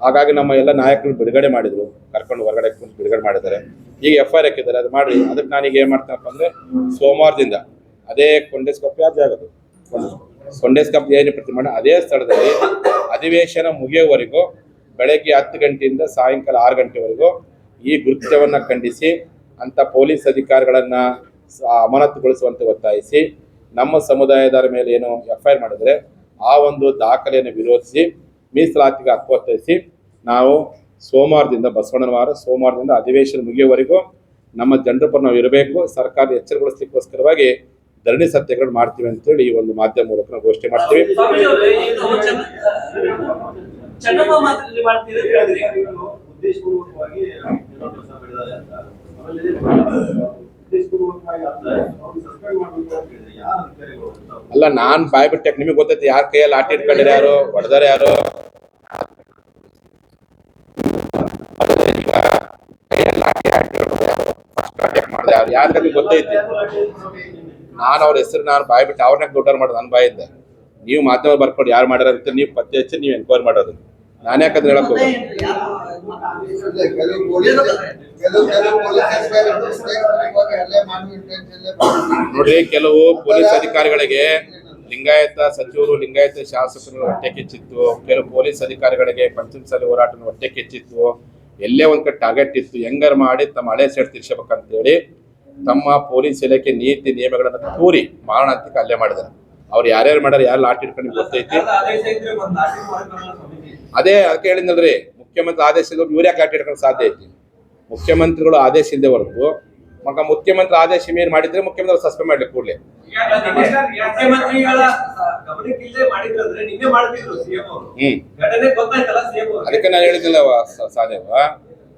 ಹಾಗಾಗಿ ನಮ್ಮ ಎಲ್ಲ ನಾಯಕರು ಬಿಡುಗಡೆ ಮಾಡಿದ್ರು. ಕರ್ಕೊಂಡು ಹೊರಗಡೆ ಕುಂತು ಬಿಡುಗಡೆ ಮಾಡಿದ್ದಾರೆ. ಈಗ ಎಫ್ ಐ ಆರ್ ಹಾಕಿದ್ದಾರೆ ಅದು ಮಾಡಿ ಅದಕ್ಕೆ ನಾನೀಗ ಏನ್ ಮಾಡ್ತೀನಪ್ಪ ಅಂದ್ರೆ ಸೋಮವಾರದಿಂದ ಅದೇ ಕೊಂಡೇಸ್ ಕಪ್ ಯಾವ ಆಗೋದು. ಕೊಂಡೇಸ್ ಕಪ್ ಏನು ಪ್ರತಿ ಮಾಡಿ ಅದೇ ಸ್ಥಳದಲ್ಲಿ ಅಧಿವೇಶನ ಮುಗಿಯೋವರೆಗೂ ಬೆಳಗ್ಗೆ ಹತ್ತು ಗಂಟೆಯಿಂದ ಸಾಯಂಕಾಲ ಆರು ಗಂಟೆವರೆಗೂ ಈ ಕೃತ್ಯವನ್ನು ಖಂಡಿಸಿ ಅಂತ ಪೊಲೀಸ್ ಅಧಿಕಾರಿಗಳನ್ನು ಅಮಾನತುಗೊಳಿಸುವಂತೆ ಒತ್ತಾಯಿಸಿ ನಮ್ಮ ಸಮುದಾಯದವರ ಮೇಲೆ ಏನು ಎಫ್ ಐ ಆರ್ ಮಾಡಿದ್ರೆ ಆ ಒಂದು ದಾಖಲೆಯನ್ನು ವಿರೋಧಿಸಿ, ಮೀಸಲಾತಿಗೆ ಒತ್ತಾಯಿಸಿ ನಾವು ಸೋಮವಾರದಿಂದ, ಬಸವಣ್ಣನ ವಾರ ಸೋಮವಾರದಿಂದ ಅಧಿವೇಶನ ಮುಗಿಯುವವರೆಗೂ ನಮ್ಮ ಜನರ ಪರ ನಾವು ಇರಬೇಕು ಸರ್ಕಾರ ಎಚ್ಚರಗೊಳಿಸಲಿಕ್ಕೋಸ್ಕರವಾಗಿ ಧರಣಿ ಸತ್ಯಾಗ್ರಹ ಮಾಡ್ತೀವಿ ಅಂತೇಳಿ ಈ ಒಂದು ಮಾಧ್ಯಮ ಮೂಲಕ ನಾವು ಘೋಷಣೆ ಮಾಡ್ತೀವಿ. ಅಲ್ಲ, ನಾನ್ ಬಾಯ್ ಬಿಟ್ಟೆ, ನಿಮಗೆ ಗೊತ್ತೈತಿ, ಯಾರ ಕೈಯಲ್ಲಿ ಆಟ ಇಟ್ಕೊಂಡಿರ ಯಾರು ಹೊಡೆದಾರ ಯಾರು? ಗೊತ್ತೈತಿ? ನಾನು ಅವ್ರ ಹೆಸರು ನಾನು ಬಾಯ್ ಬಿಟ್ಟು, ಅವ್ರನ್ನ ದೊಡ್ಡವ್ರು ಮಾಡೋದು ನನ್ನ ಬಾಯಿದ್ದ ನೀವು ಮಾಧ್ಯಮ ಬರ್ಕೊಂಡು, ಯಾರು ಮಾಡ್ಯಾರ ಅಂತ ನೀವು ಪತ್ತೆ ಹಚ್ಚಿ ನೀವು ಎನ್ಕ್ವೈರಿ ಮಾಡೋದು. ನಾನು ಯಾಕಂದ್ರೆ ಹೇಳಕ್ ಹೋಗಲ್ಲ ನೋಡ್ರಿ ಕೆಲವು ಪೊಲೀಸ್ ಅಧಿಕಾರಿಗಳಿಗೆ ಲಿಂಗಾಯತ ಸಚಿವರು, ಲಿಂಗಾಯತ ಶಾಸಕರು ಹೊಟ್ಟೆ ಕೆಚ್ಚಿತ್ತು. ಕೆಲವು ಪೊಲೀಸ್ ಅಧಿಕಾರಿಗಳಿಗೆ ಪಂಚಮಸಾಲಿ ಹೋರಾಟ ಹೊಟ್ಟೆ ಕೆಚ್ಚಿತ್ತು. ಎಲ್ಲೇ ಒಂದ್ ಕಡೆ ಟಾರ್ಗೆಟ್ ಇತ್ತು. ಹೆಂಗರ್ ಮಾಡಿ ತಮ್ಮ ಹಳೆ ಸೆಟ್ ತೀರ್ಸಬೇಕಂತೇಳಿ ತಮ್ಮ ಪೊಲೀಸ್ ಇಲಾಖೆ ನೀತಿ ನಿಯಮಗಳನ್ನ ತೂರಿ ಮಾರಣಾಂತಿಕ ಹಲ್ಲೆ ಮಾಡಿದ್ದಾರೆ ಅವ್ರು ಯಾರ್ಯಾರು ಮಾಡ್ಯಾರ, ಯಾರು ಲಾಟಿ ಇಟ್ಕೊಂಡು ಗೊತ್ತೈತಿ. ಅದೇ ಅದಕ್ಕೆ ಹೇಳಿದ್ನಲ್ರಿ. ಮುಖ್ಯಮಂತ್ರಿ ಆದೇಶ ಇಲ್ಲವ್ರು ಇವರೇ ಕಟ್ಟಿ ಲಾಟಿ ಇಟ್ಕೊಂಡು ಸಾಧ್ಯ ಐತಿ. ಮುಖ್ಯಮಂತ್ರಿಗಳು ಆದೇಶ ಇಲ್ಲದೆ ಹೊರತು ಮಗ ಮುಖ್ಯಮಂತ್ರಿ ಆದೇಶ ಮೇಲೆ ಮಾಡಿದ್ರೆ ಮುಖ್ಯಮಂತ್ರಿ ಸಸ್ಪೆಂಡ್ ಮಾಡ್ಲಿಕ್ಕೆ ಕೂಡಲೇ. ಹ್ಮ್. ಅದಕ್ಕೆ ನಾನು ಹೇಳಿದ್ನಲ್ಲ ಸಾದೇವ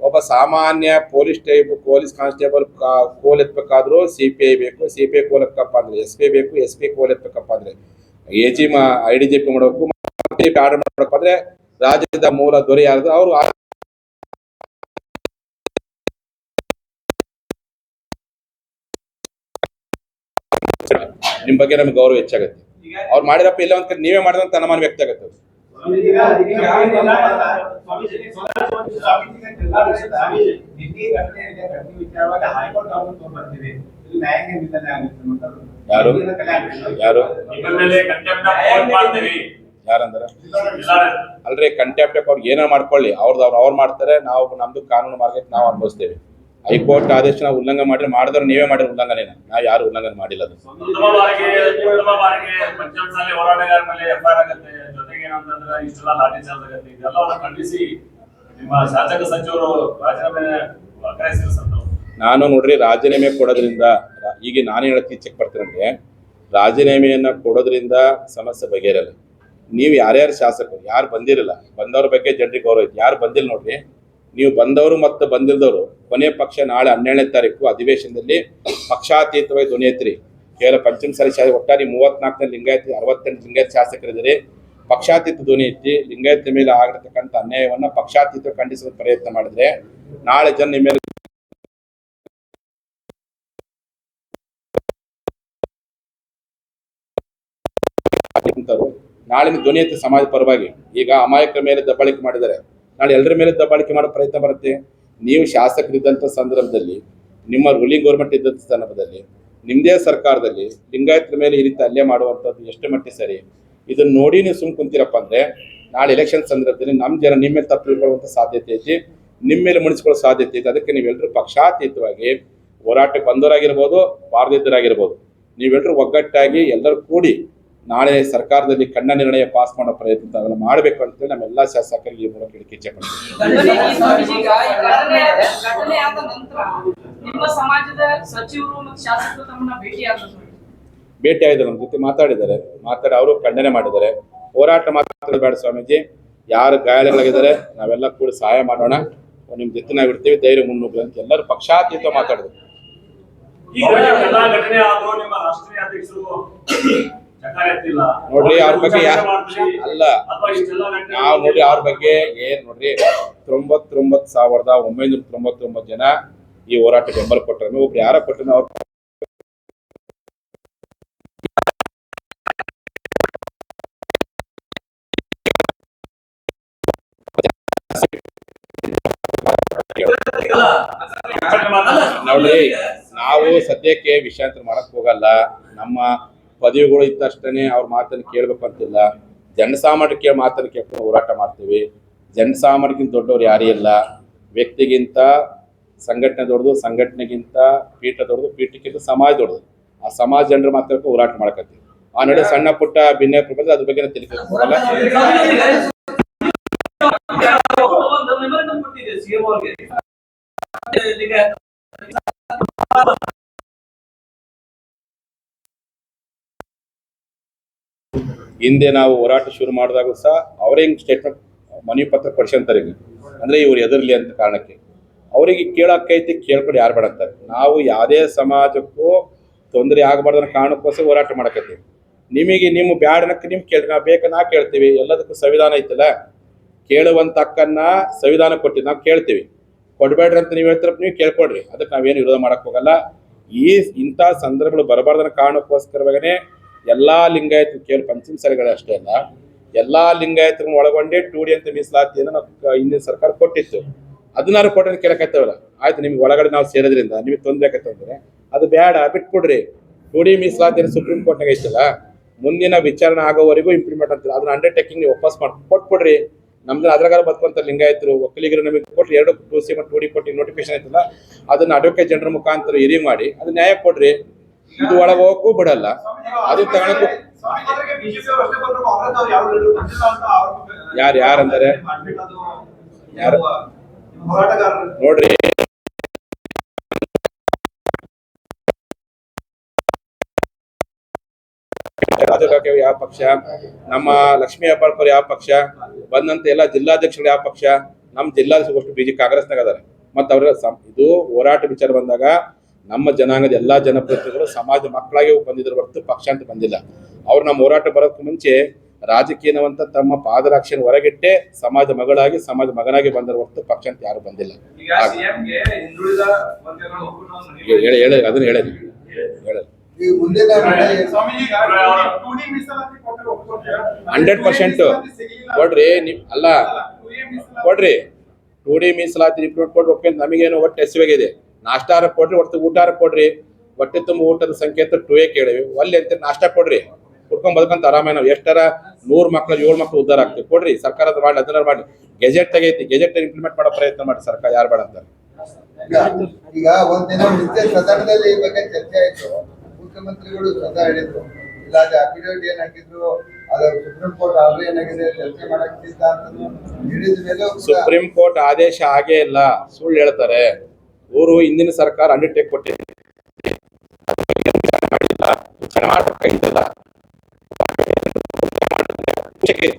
ಒಬ್ಬ ಸಾಮಾನ್ಯ ಪೊಲೀಸ್ ಟೈಪ್ ಪೊಲೀಸ್ ಕಾನ್ಸ್ಟೇಬಲ್ ಕೋಲ್ ಎತ್ಬೇಕಾದ್ರೂ ಸಿ ಪಿ ಐ ಬೇಕು ಸಿ ಪಿ ಐ ಕೋಲ್ ಅಂದ್ರೆ ಎಸ್ ಪಿ ಬೇಕು ಎಸ್ ಪಿ ಕೋಲ್ ಎತ್ಬೇಕಪ್ಪ ಅಂದ್ರೆ A G I D G P ಮಾಡಬೇಕು ಆರ್ಡರ್ ಮಾಡಬೇಕು ಅಂದ್ರೆ ರಾಜ್ಯದ ಮೂಲ ದೊರೆ ಯಾರು ಅವರು ನಿಮ್ ಬಗ್ಗೆ ನಮ್ಗೆ ಗೌರವ ಹೆಚ್ಚಾಗುತ್ತೆ. ಅವ್ರು ಮಾಡಿರಪ್ಪ ಇಲ್ಲ ಒಂದ್ ಕಡೆ ನೀವೇ ಮಾಡಿದಂತ ಅನುಮಾನ ವ್ಯಕ್ತ ಆಗುತ್ತೆ. ಯಾರು? ಯಾರು? ಯಾರಂದ್ರ? ಅಲ್ರಿ ಕಂಟ್ಯಾಪ್ಟ್ ಅವ್ರಿಗೆ ಏನೋ ಮಾಡ್ಕೊಳ್ಳಿ ಅವ್ರದ್ದು ಅವ್ರು ಅವ್ರು ಮಾಡ್ತಾರೆ ನಾವು ನಮ್ದು ಕಾನೂನು ಮಾರ್ಗಕ್ಕೆ ನಾವು ಅನುಭವಿಸ್ತೇವೆ. ಹೈಕೋರ್ಟ್ ಆದೇಶ ನಾವು ಉಲ್ಲಂಘನೆ ಮಾಡಿದ್ರೆ ಮಾಡಿದ್ರೆ ನೀವೇ ಮಾಡಿರೋ ಉಲ್ಲಂಘನೆ ನಾವು ಯಾರು ಉಲ್ಲಂಘನೆ ಮಾಡಿಲ್ಲ ಅದು. ನಾನು ನೋಡ್ರಿ ರಾಜೀನಾಮೆ ಕೊಡೋದ್ರಿಂದ ಈಗ ನಾನು ಹೇಳಕ್ಕೆ ಇಚ್ಛೆಗೆ ಬರ್ತೀನಿ ರಾಜೀನಾಮೆಯನ್ನ ಕೊಡೋದ್ರಿಂದ ಸಮಸ್ಯೆ ಬಗೆಹರಲ್ಲ ನೀವು ಯಾರ್ಯಾರು ಶಾಸಕರು, ಯಾರು ಬಂದಿರಲ್ಲ, ಬಂದವ್ರ ಬಗ್ಗೆ ಜನರಿಗೆ ಗೌರವ ಐತೆ ಯಾರು ಬಂದಿಲ್ಲ ನೋಡ್ರಿ, ನೀವು ಬಂದವರು ಮತ್ತು ಬಂದಿಲ್ದವರು, ಕೊನೆ ಪಕ್ಷ ನಾಳೆ ಹನ್ನೆರಡನೇ ತಾರೀಕು ಅಧಿವೇಶನದಲ್ಲಿ ಪಕ್ಷಾತೀತವಾಗಿ ಧ್ವನಿ ಕೇವಲ ಪಂಚಮಸಾಲಿ ಶಾಸಕ, ಒಟ್ಟಾರೆ ಮೂವತ್ನಾಲ್ಕನೇ ಲಿಂಗಾಯತ, ಅರವತ್ತೆಂಟು ಲಿಂಗಾಯತ ಶಾಸಕರಿದ್ದಾರೆ. ಪಕ್ಷಾತೀತ ಧ್ವನಿ ಲಿಂಗಾಯತ ಮೇಲೆ ಆಗಿರ್ತಕ್ಕಂಥ ಅನ್ಯಾಯವನ್ನ ಪಕ್ಷಾತೀತ ಖಂಡಿಸುವ ಪ್ರಯತ್ನ ಮಾಡಿದ್ರೆ ನಾಳೆ ಜನ ನಿಮ್ಮ ಮೇಲೆ ನಿಂತರು ನಾಳೆ ನೀವು ಧ್ವನಿ ಎತ್ತಿ ಸಮಾಜ ಪರವಾಗಿ ಈಗ ಅಮಾಯಕರ ಮೇಲೆ ದಬ್ಬಾಳಿಕೆ ಮಾಡಿದ್ದಾರೆ. ನಾಳೆ ಎಲ್ಲರ ಮೇಲೆ ದಬ್ಬಾಳಿಕೆ ಮಾಡೋ ಪ್ರಯತ್ನ ಬರುತ್ತೆ. ನೀವು ಶಾಸಕರಿದ್ದಂಥ ಸಂದರ್ಭದಲ್ಲಿ, ನಿಮ್ಮ ರೂಲಿಂಗ್ ಗೌರ್ಮೆಂಟ್ ಇದ್ದಂಥ ಸಂದರ್ಭದಲ್ಲಿ ನಿಮ್ಮದೇ ಸರ್ಕಾರದಲ್ಲಿ ಲಿಂಗಾಯತರ ಮೇಲೆ ಈ ರೀತಿ ಹಲ್ಲೆ ಮಾಡುವಂಥದ್ದು ಎಷ್ಟು ಮಟ್ಟಿಗೆ ಸರಿ? ಇದನ್ನು ನೋಡಿ ನೀವು ಸುಮ್ಮ ಕುಂತೀರಪ್ಪ ಅಂದರೆ ನಾಳೆ ಎಲೆಕ್ಷನ್ ಸಂದರ್ಭದಲ್ಲಿ ನಮ್ಮ ಜನ ನಿಮ್ಮ ಮೇಲೆ ತಪ್ಪು ತಿಳ್ಕೊಳ್ಳುವಂಥ ಸಾಧ್ಯತೆ ಐತಿ. ನಿಮ್ಮ ಮೇಲೆ ಮುಣಿಸ್ಕೊಳ್ಳೋ ಸಾಧ್ಯತೆ ಐತಿ. ಅದಕ್ಕೆ ನೀವೆಲ್ಲರೂ ಪಕ್ಷಾತೀತವಾಗಿ ಹೋರಾಟಕ್ಕೆ ಬಂದವರಾಗಿರ್ಬೋದು ಬಾರದಿದ್ದರಾಗಿರ್ಬೋದು ನೀವೆಲ್ಲರೂ ಒಗ್ಗಟ್ಟಾಗಿ ಎಲ್ಲರೂ ಕೂಡಿ ನಾಳೆ ಸರ್ಕಾರದಲ್ಲಿ ಕಣ್ಣ ನಿರ್ಣಯ ಪಾಸ್ ಮಾಡೋ ಪ್ರಯತ್ನ ಅದನ್ನು ಮಾಡಬೇಕು ಅಂತೇಳಿ ನಮ್ಮೆಲ್ಲ ಶಾಸಕರಿಗೆ ಈ ಮೂಲಕ ಹೇಳಿಕೆ ಇಚ್ಛೆ ಪಡ್ತೀನಿ. ಈ ಸ್ವಾಮೀಜಿ ಈಗ ಈ ಘಟನೆ ಘಟನೆ ಆದ ನಿಮ್ಮ ಸಮಾಜದ ಸಚಿವರು ಮತ್ತು ಶಾಸಕರು ತಮ್ಮನ್ನ ಭೇಟಿಯಾದ್ರು ಸ್ವಾಮೀಜಿ. ಭೇಟಿ ಆಗಿದ್ದಾರೆ ನಮ್ಮ ಜೊತೆ ಮಾತಾಡಿದ್ದಾರೆ. ಮಾತಾಡಿ ಅವರು ಖಂಡನೆ ಮಾಡಿದ್ದಾರೆ. ಹೋರಾಟ ಮಾತ್ರ ಬೇಡ ಸ್ವಾಮೀಜಿ. ಯಾರು ಗಾಯಾಳುಗಳಾಗಿದ್ದಾರೆ ನಾವೆಲ್ಲ ಕೂಡ ಸಹಾಯ ಮಾಡೋಣ. ನಿಮ್ಮ ಜೊತೆ ನಾವು ಇರ್ತೀವಿ ಧೈರ್ಯ ಮುನ್ನುಗ್ಗಿ ಅಂತ ಎಲ್ಲರೂ ಪಕ್ಷಾತೀತ ಮಾತಾಡಿದ್ರು. ನೋಡ್ರಿ ಅವ್ರ ಬಗ್ಗೆ ಅಲ್ಲ. ನಾವು ನೋಡಿ ಅವ್ರ ಬಗ್ಗೆ ಏನ್ ನೋಡ್ರಿ ತೊಂಬತ್ತೊಂಬತ್ತು ಸಾವಿರದ ಒಂಬೈನೂರ ತೊಂಬತ್ತೊಂಬತ್ತು ಜನ ಈ ಹೋರಾಟ ಬೆಂಬಲ ಕೊಟ್ಟರು ಒಬ್ರು ಯಾರ ಕೊಟ್ಟರು ಅವ್ರ. ನೋಡ್ರಿ ನಾವು ಸದ್ಯಕ್ಕೆ ವಿಷಯಾಂತರ ಮಾಡಕ್ ಹೋಗಲ್ಲ. ನಮ್ಮ ಪದವಿಗಳು ಇತ್ತಷ್ಟೇ ಅವ್ರ ಮಾತನ್ನು ಕೇಳ್ಬೇಕಂತಿಲ್ಲ. ಜನಸಾಮಾನ್ಯ ಕೇಳಿ ಮಾತನ್ನು ಕೇಳ್ಕೊಂಡು ಹೋರಾಟ ಮಾಡ್ತೀವಿ. ಜನಸಾಮಾನ್ಯಕ್ಕಿಂತ ದೊಡ್ಡವ್ರು ಯಾರೂ ಇಲ್ಲ. ವ್ಯಕ್ತಿಗಿಂತ ಸಂಘಟನೆ ದೊಡ್ಡದು, ಸಂಘಟನೆಗಿಂತ ಪೀಠ ದೊಡ್ಡದು, ಪೀಠಕ್ಕಿಂತ ಸಮಾಜ ದೊಡ್ಡದು. ಆ ಸಮಾಜ ಜನರ ಮಾತ್ರ ಹೋರಾಟ ಮಾಡ್ಕತ್ತೀವಿ. ಆ ನಡುವೆ ಸಣ್ಣ ಪುಟ್ಟ ಭಿನ್ನ ಪ್ರಪಂಚ ಅದ್ರ ಬಗ್ಗೆ ತಿಳಿಕೆ ಕೊಡಲ್ಲ ಒಂದು ಮೆಮೊರಂಡಮ್ ಕೊಟ್ಟಿದೆ ಸಿಎಂ ಅವ್ರಿಗೆ ಈಗ ಹಿಂದೆ ನಾವು ಹೋರಾಟ ಶುರು ಮಾಡಿದಾಗ ಸಹ ಅವರೇ ಹಿಂಗೆ ಸ್ಟೇಟ್ಮೆಂಟ್ ಮನವಿ ಪತ್ರ ಕೊಡ್ಸಂತಾರೆ ಅಂದ್ರೆ ಇವ್ರು ಎದರ್ಲಿ ಅಂತ ಕಾರಣಕ್ಕೆ. ಅವರಿಗೆ ಕೇಳೋಕ್ಕೈತಿ ಕೇಳ್ಕೊಂಡು ಯಾರು ಬೇಡಂತಾರೆ ನಾವು ಯಾವುದೇ ಸಮಾಜಕ್ಕೂ ತೊಂದರೆ ಆಗಬಾರ್ದು ಅನ್ನೋ ಕಾರಣಕ್ಕೋಸ್ಕರ ಹೋರಾಟ ಮಾಡಕತ್ತೀವಿ. ನಿಮಗೆ ನಿಮ್ಮ ಬ್ಯಾಡನಕ್ಕೆ ನಿಮ್ಗೆ ಕೇಳಿ ನಾವು ಬೇಕಾ ನಾ ಕೇಳ್ತೀವಿ. ಎಲ್ಲದಕ್ಕೂ ಸಂವಿಧಾನ ಐತಲ್ಲ. ಕೇಳುವಂಥ ಹಕ್ಕನ್ನ ಸಂವಿಧಾನ ಕೊಟ್ಟಿದ್ದು ನಾವು ಕೇಳ್ತೀವಿ. ಕೊಡಬೇಡ್ರಿ ಅಂತ ನೀವು ಹೇಳ್ತಾರ ನೀವು ಕೇಳ್ಕೊಡ್ರಿ ಅದಕ್ಕೆ ನಾವೇನು ವಿರೋಧ ಮಾಡೋಕ್ಕೋಗಲ್ಲ ಈ ಇಂಥ ಸಂದರ್ಭಗಳು ಬರಬಾರ್ದನ್ನ ಕಾರಣಕ್ಕೋಸ್ಕರವಾಗೇ ಎಲ್ಲಾ ಲಿಂಗಾಯತ ಕೇವಲ ಪಂಚಮ ಅಷ್ಟೇ ಅಲ್ಲ, ಎಲ್ಲಾ ಲಿಂಗಾಯತರನ್ನ ಒಳಗೊಂಡೇ ಟೂ ಡಿ ಅಂತ ಮೀಸಲಾತಿಯನ್ನು ನಾವು ಹಿಂದಿನ ಸರ್ಕಾರ ಕೊಟ್ಟಿತ್ತು. ಅದನ್ನಾರು ಕೊಟ್ಟರೆ ಕೇಳಕತ್ತೇವಲ್ಲ ಆಯ್ತು, ನಿಮ್ಗೆ ಒಳಗಡೆ ನಾವು ಸೇರೋದ್ರಿಂದ, ನಿಮಗೆ ತೊಂದರೆ ಆಕತ್ತೆ ಅಂದ್ರೆ, ಅದು ಬೇಡ ಬಿಟ್ಬಿಡ್ರಿ. ಟೂ ಡಿ ಮೀಸಲಾತಿಯನ್ನು ಸುಪ್ರೀಂ ಕೋರ್ಟ್ನಾಗ ಐತಲ್ಲ ಮುಂದಿನ ವಿಚಾರಣೆ ಆಗೋವರೆಗೂ ಇಂಪ್ಲಿಮೆಂಟ್ ಅಂತ ಅದನ್ನ ಅಂಡರ್ಟೇಕಿಂಗ್ ನೀವು ವಾಪಸ್ ಮಾಡಿ, ಕೊಟ್ಬಿಡ್ರಿ. ನಮ್ದು ಅದ್ರಾಗ ಬದುಕುವಂತ ಲಿಂಗಾಯತರು ಒಕ್ಕಲಿಗರು ನಮಗೆ ಕೊಟ್ಟು ಎರಡು ಟೂ ಸಿ ಮತ್ತು ಟೂ ಡಿ ಕೊಟ್ಟು ನೋಟಿಫಿಕೇಶನ್ ಐತಲ್ಲ ಅದನ್ನ ಅಡ್ವೊಕೇಟ್ ಜನರ ಮುಖಾಂತರ ಹಿರಿ ಮಾಡಿ, ಅದು ನ್ಯಾಯ ಕೊಡ್ರಿ. ಇದು ಒಳಗೆ ಹೋಗಕ್ಕೂ ಬಿಡಲ್ಲ. ಅದು ತಗೊಳಕ್ಕೂ ಯಾರು ಯಾರಂದರೆ? ಯಾರು? ನೋಡ್ರಿ. ರಾಜಕೀಯ ಯಾವ ಪಕ್ಷ? ನಮ್ಮ ಲಕ್ಷ್ಮೀ ಹೆಬ್ಬಾಳ್ಕರ್ ಯಾವ ಪಕ್ಷ? ಬಂದಂತ ಎಲ್ಲ ಜಿಲ್ಲಾಧ್ಯಕ್ಷರು ಯಾವ ಪಕ್ಷ? ನಮ್ಮ ಜಿಲ್ಲಾಧ್ಯಕ್ಷರು ಅಷ್ಟು ಬಿಜೆಪಿ ಕಾಂಗ್ರೆಸ್ನಾಗ ಅದಾರೆ ಮತ್ತೆ ಅವರ ಇದು ಹೋರಾಟ ವಿಚಾರ ಬಂದಾಗ ನಮ್ಮ ಜನಾಂಗದ ಎಲ್ಲಾ ಜನಪ್ರತಿನಿಧಿಗಳು ಸಮಾಜದ ಮಕ್ಕಳಾಗಿ ಬಂದಿದ್ರು ಹೊರತು ಪಕ್ಷ ಅಂತ ಬಂದಿಲ್ಲ. ಅವ್ರು ನಮ್ಮ ಹೋರಾಟ ಬರೋದಕ್ಕೂ ಮುಂಚೆ ರಾಜಕೀಯನವಂತ ತಮ್ಮ ಪಾದರಕ್ಷೆಯನ್ನು ಹೊರಗಿಟ್ಟೆ ಸಮಾಜ ಮಗಳಾಗಿ ಸಮಾಜ ಮಗನಾಗಿ ಬಂದರ ಹೊರತು ಪಕ್ಷ ಅಂತ ಯಾರು ಬಂದಿಲ್ಲ. ಹೇಳಿ ಅದನ್ನ ಹೇಳಿ? ಹಂಡ್ರೆಡ್ ಪರ್ಸೆಂಟ್ 2D ಮೀಸಲಾತಿ ಸಿಗ್ಲಿಲ್ಲ. ಕೊಡ್ರಿ ನಿಮ್ ಅಲ್ಲ. ಅಲ್ಲ, 2D ಮೀಸಲಾತಿ ಕೊಡ್ರಿ. ಟೂ ಡಿ ಮೀಸಲಾತಿ ರಿಪೋರ್ಟ್ ಕೊಡ್ರಿ ಒಪ್ಪ ನಮಗೇನು ಒಟ್ಟು ಹೆಸವಾಗಿದೆ ನಾಷ್ಟಾರ ಕೊಡ್ರಿ ಒಟ್ಟು ಊಟಾರ ಕೊಡ್ರಿ. ಹೊಟ್ಟೆ ತುಂಬ ಊಟದ ಸಂಕೇತ ಟೂ ಎ ಕೇಳಿವಿ. ಒಲ್ಲೆ ಅಂತ ನಾಷ್ಟ ಕೊಡ್ರಿ. ಕುಡ್ಕೊಂಡ್ ಬದುಕಂತ ಆರಾಮ ನಾವು. ಎಷ್ಟರ? ನೂರ್ ಮಕ್ಳು ಏಳು ಮಕ್ಳು ಉದ್ದಾರ ಆಗ್ತೀವಿ. ಕೊಡ್ರಿ. ಸರ್ಕಾರದ ಮಾಡಿ ಅದನ್ನ ಮಾಡಿ ಗೆಜೆಟ್ ತೆಗೈತಿ ಗೆಜೆಟ್ ಇಂಪ್ಲಿಮೆಂಟ್ ಮಾಡೋ ಪ್ರಯತ್ನ ಮಾಡಿ ಸರ್ಕಾರ. ಯಾರು ಬೇಡ ಅಂತಾರೆ. ಈಗ- ಒಂದಿನ ಸದನದಲ್ಲಿ ಈ ಬಗ್ಗೆ ಚರ್ಚೆ ಆಯ್ತು. ಮುಖ್ಯಮಂತ್ರಿಗಳು ಸ್ವತಃ ಹೇಳಿದ್ರು. ಇಲ್ಲ ಅದು ಅಫಿಡವಿಟ್ ಏನ್ ಹಾಕಿದ್ರು ಅದು ಸುಪ್ರೀಂ ಕೋರ್ಟ್ ಆರ್ಡರ್ ಏನಾಗಿದೆ ಚರ್ಚೆ ಮಾಡಕ್ ಸಿದ್ಧ ಅಂತ ಹೇಳಿದ ಮೇಲೂ ಸುಪ್ರೀಂ ಕೋರ್ಟ್ ಆದೇಶ ಆಗೇ ಇಲ್ಲ. ಸುಳ್ಳು ಹೇಳ್ತಾರೆ. ಇವರು ಹಿಂದಿನ ಸರ್ಕಾರ ಅಂಡರ್ಟೇಕ್ ಕೊಟ್ಟಿದೆ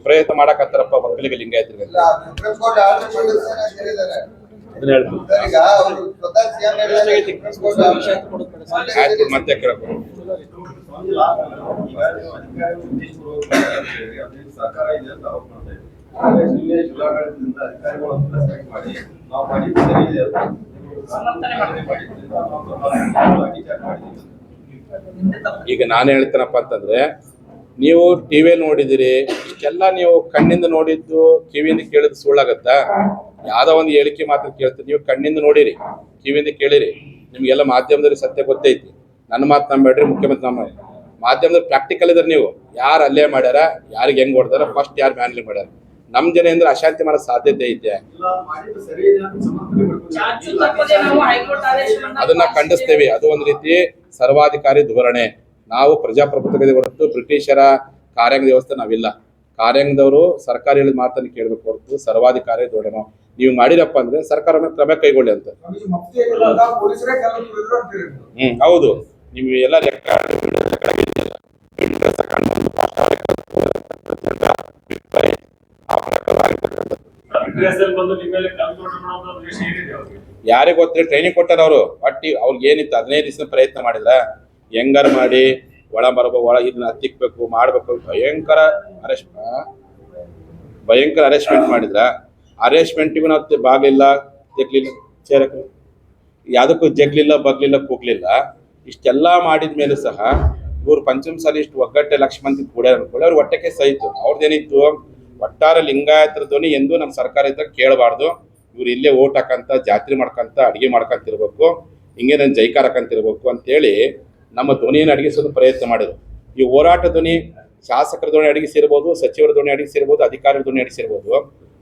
ಪ್ರಯತ್ನ ಮಾಡಕತ್ತಾರಪ್ಪ ಮಕ್ಕಳಿಗೆ ಲಿಂಗಾಯತರಿಗೆ. ಅವರು ಮತ್ತೆ ಅಧಿಕಾರಿಗಳು. ಆದ್ರೆ ಇಲ್ಲೇ ಜಿಲ್ಲಾಡಳಿತದಿಂದ ಅಧಿಕಾರಿಗಳನ್ನು ಸಸ್ಪೆಂಡ್ ಮಾಡಿ. ನಾವು ಈಗ ನಾನು ಹೇಳ್ತೇನಪ್ಪ ಅಂತಂದ್ರೆ, ನೀವು ಟಿವಿಯಲ್ಲಿ ನೋಡಿದಿರಿ, ಇಷ್ಟೆಲ್ಲ ನೀವು ಕಣ್ಣಿಂದ ನೋಡಿದ್ದು ಕಿವಿಯಿಂದ ಕೇಳಿದ್ದು ಸುಳ್ಳಾಗತ್ತಾ? ಯಾವ್ದೋ ಒಂದು ಹೇಳಿಕೆ ಮಾತ್ರ ಕೇಳ್ತೀರಿ. ನೀವು ಕಣ್ಣಿಂದ ನೋಡಿರಿ ಕಿವಿಯಿಂದ ಕೇಳಿರಿ. ನಿಮ್ಗೆಲ್ಲ ಮಾಧ್ಯಮದಲ್ಲಿ ಸತ್ಯ ಗೊತ್ತೈತಿ. ನನ್ನ ಮಾತು ನಂಬೇಡ್ರಿ ಮುಖ್ಯಮಂತ್ರಿ ನಮ್ಮ ಮಾಧ್ಯಮದಲ್ಲಿ ಪ್ರಾಕ್ಟಿಕಲ್ ಇದ್ರೆ ನೀವು ಯಾರು ಅಲ್ಲೇ ಮಾಡ್ಯಾರ, ಯಾರಿಗೆ ಹೆಂಗ್ ಹೊಡ್ದಾರ ಫಸ್ಟ್ ಯಾರು ಮ್ಯಾನೇಜ್ ಮಾಡ್ಯಾರ? ನಮ್ ಜನ ಅಂದ್ರೆ ಅಶಾಂತಿ ಮಾಡೋ ಸಾಧ್ಯತೆ ಇದೆ ಅದನ್ನ ಖಂಡಿಸ್ತೇವೆ. ಅದು ಒಂದು ರೀತಿ ಸರ್ವಾಧಿಕಾರಿ ಧೋರಣೆ. ನಾವು ಪ್ರಜಾಪ್ರಭುತ್ವದ ಹೊರತು ಬ್ರಿಟಿಷರ ಕಾರ್ಯಾಂಗ ವ್ಯವಸ್ಥೆ ನಾವಿಲ್ಲ. ಕಾರ್ಯಾಂಗದವರು ಸರ್ಕಾರ ಹೇಳಿದ ಮಾತನ್ನು ಕೇಳಬೇಕು ಹೊರತು ಸರ್ವಾಧಿಕಾರಿ ಧೋರಣೆ. ನೀವು ಮಾಡಿರಪ್ಪ ಅಂದ್ರೆ ಸರ್ಕಾರ ಕ್ರಮ ಕೈಗೊಳ್ಳಿ ಅಂತ. ಹ್ಮ್, ಹೌದು. ನೀವು ಎಲ್ಲ ಲೆಕ್ಕ ಯಾರಿಗೆ ಗೊತ್ತಿಲ್ಲ ಟ್ರೈನಿಂಗ್ ಕೊಟ್ಟಾರ ಅವರು. ಒಟ್ಟಿ ಅವ್ರಿಗೆ ಏನಿತ್ತು, ಹದಿನೈದು ದಿವಸ ಪ್ರಯತ್ನ ಮಾಡಿಲ್ಲ ಹೆಂಗಾರ ಮಾಡಿ, ಒಳ ಬರಬೇಕು, ಒಳ ಇದನ್ನ ಹತ್ತಿಕ್ಬೇಕು ಮಾಡ್ಬೇಕು, ಭಯಂಕರ ಅರೆಸ್ಟ್ ಭಯಂಕರ ಅರೆಸ್ಟ್ಮೆಂಟ್ ಮಾಡಿದ್ರ ಅರೆಸ್ಟ್ಮೆಂಟಿಗೂ ನಾವು ಬಾಗ್ಲಿಲ್ಲ ಜಗ್ಲಿಲ್ಲ ಸೇರಕ್ಕೆ. ಯಾವುದಕ್ಕೂ ಜಗ್ಲಿಲ್ಲ ಬಗ್ಲಿಲ್ಲ ಕೂಗ್ಲಿಲ್ಲ. ಇಷ್ಟೆಲ್ಲ ಮಾಡಿದ ಮೇಲೆ ಸಹ ಇವ್ರು ಪಂಚಮ ಸಾಲಿ ಇಷ್ಟು ಒಗ್ಗಟ್ಟೆ ಲಕ್ಷ ಮಂದಿ ಕೂಡ ಅನ್ಕೊಳ್ಳಿ. ಅವ್ರು ಹೊಟ್ಟೆಗೆ ಸಹಿತು ಅವ್ರದ್ದೇನಿತ್ತು ಒಟ್ಟಾರೆ ಲಿಂಗಾಯತರ ಧ್ವನಿ ಎಂದು ನಮ್ಮ ಸರ್ಕಾರ ಇದ್ದಾಗ ಕೇಳಬಾರ್ದು. ಇವ್ರು ಇಲ್ಲೇ ಓಟ್ ಹಾಕಂತ ಜಾತ್ರೆ ಮಾಡ್ಕಂತ ಅಡಿಗೆ ಮಾಡ್ಕಂತಿರ್ಬೇಕು ಹಿಂಗೆ ನಾನು ಜೈಕಾರ ಹಾಕಂತಿರ್ಬೇಕು ಅಂತೇಳಿ ನಮ್ಮ ಧ್ವನಿಯನ್ನು ಅಡಗಿಸೋದು ಪ್ರಯತ್ನ ಮಾಡಿದ್ರು. ಈ ಹೋರಾಟ ಧ್ವನಿ ಶಾಸಕರ ಧ್ವನಿ ಅಡಗಿಸಿರ್ಬೋದು ಸಚಿವರ ಧ್ವನಿ ಅಡಗಿಸಿರ್ಬೋದು ಅಧಿಕಾರಿಗಳ ಧ್ವನಿ ಅಡಗಿಸಿರ್ಬೋದು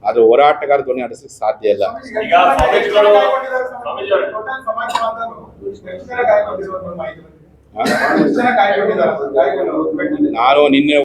ಆದ್ರೆ ಹೋರಾಟಗಾರ ಧ್ವನಿ ಆಡಿಸ್ಲಿಕ್ಕೆ ಸಾಧ್ಯ ಇಲ್ಲ? ನಾನು ನಿನ್ನೆ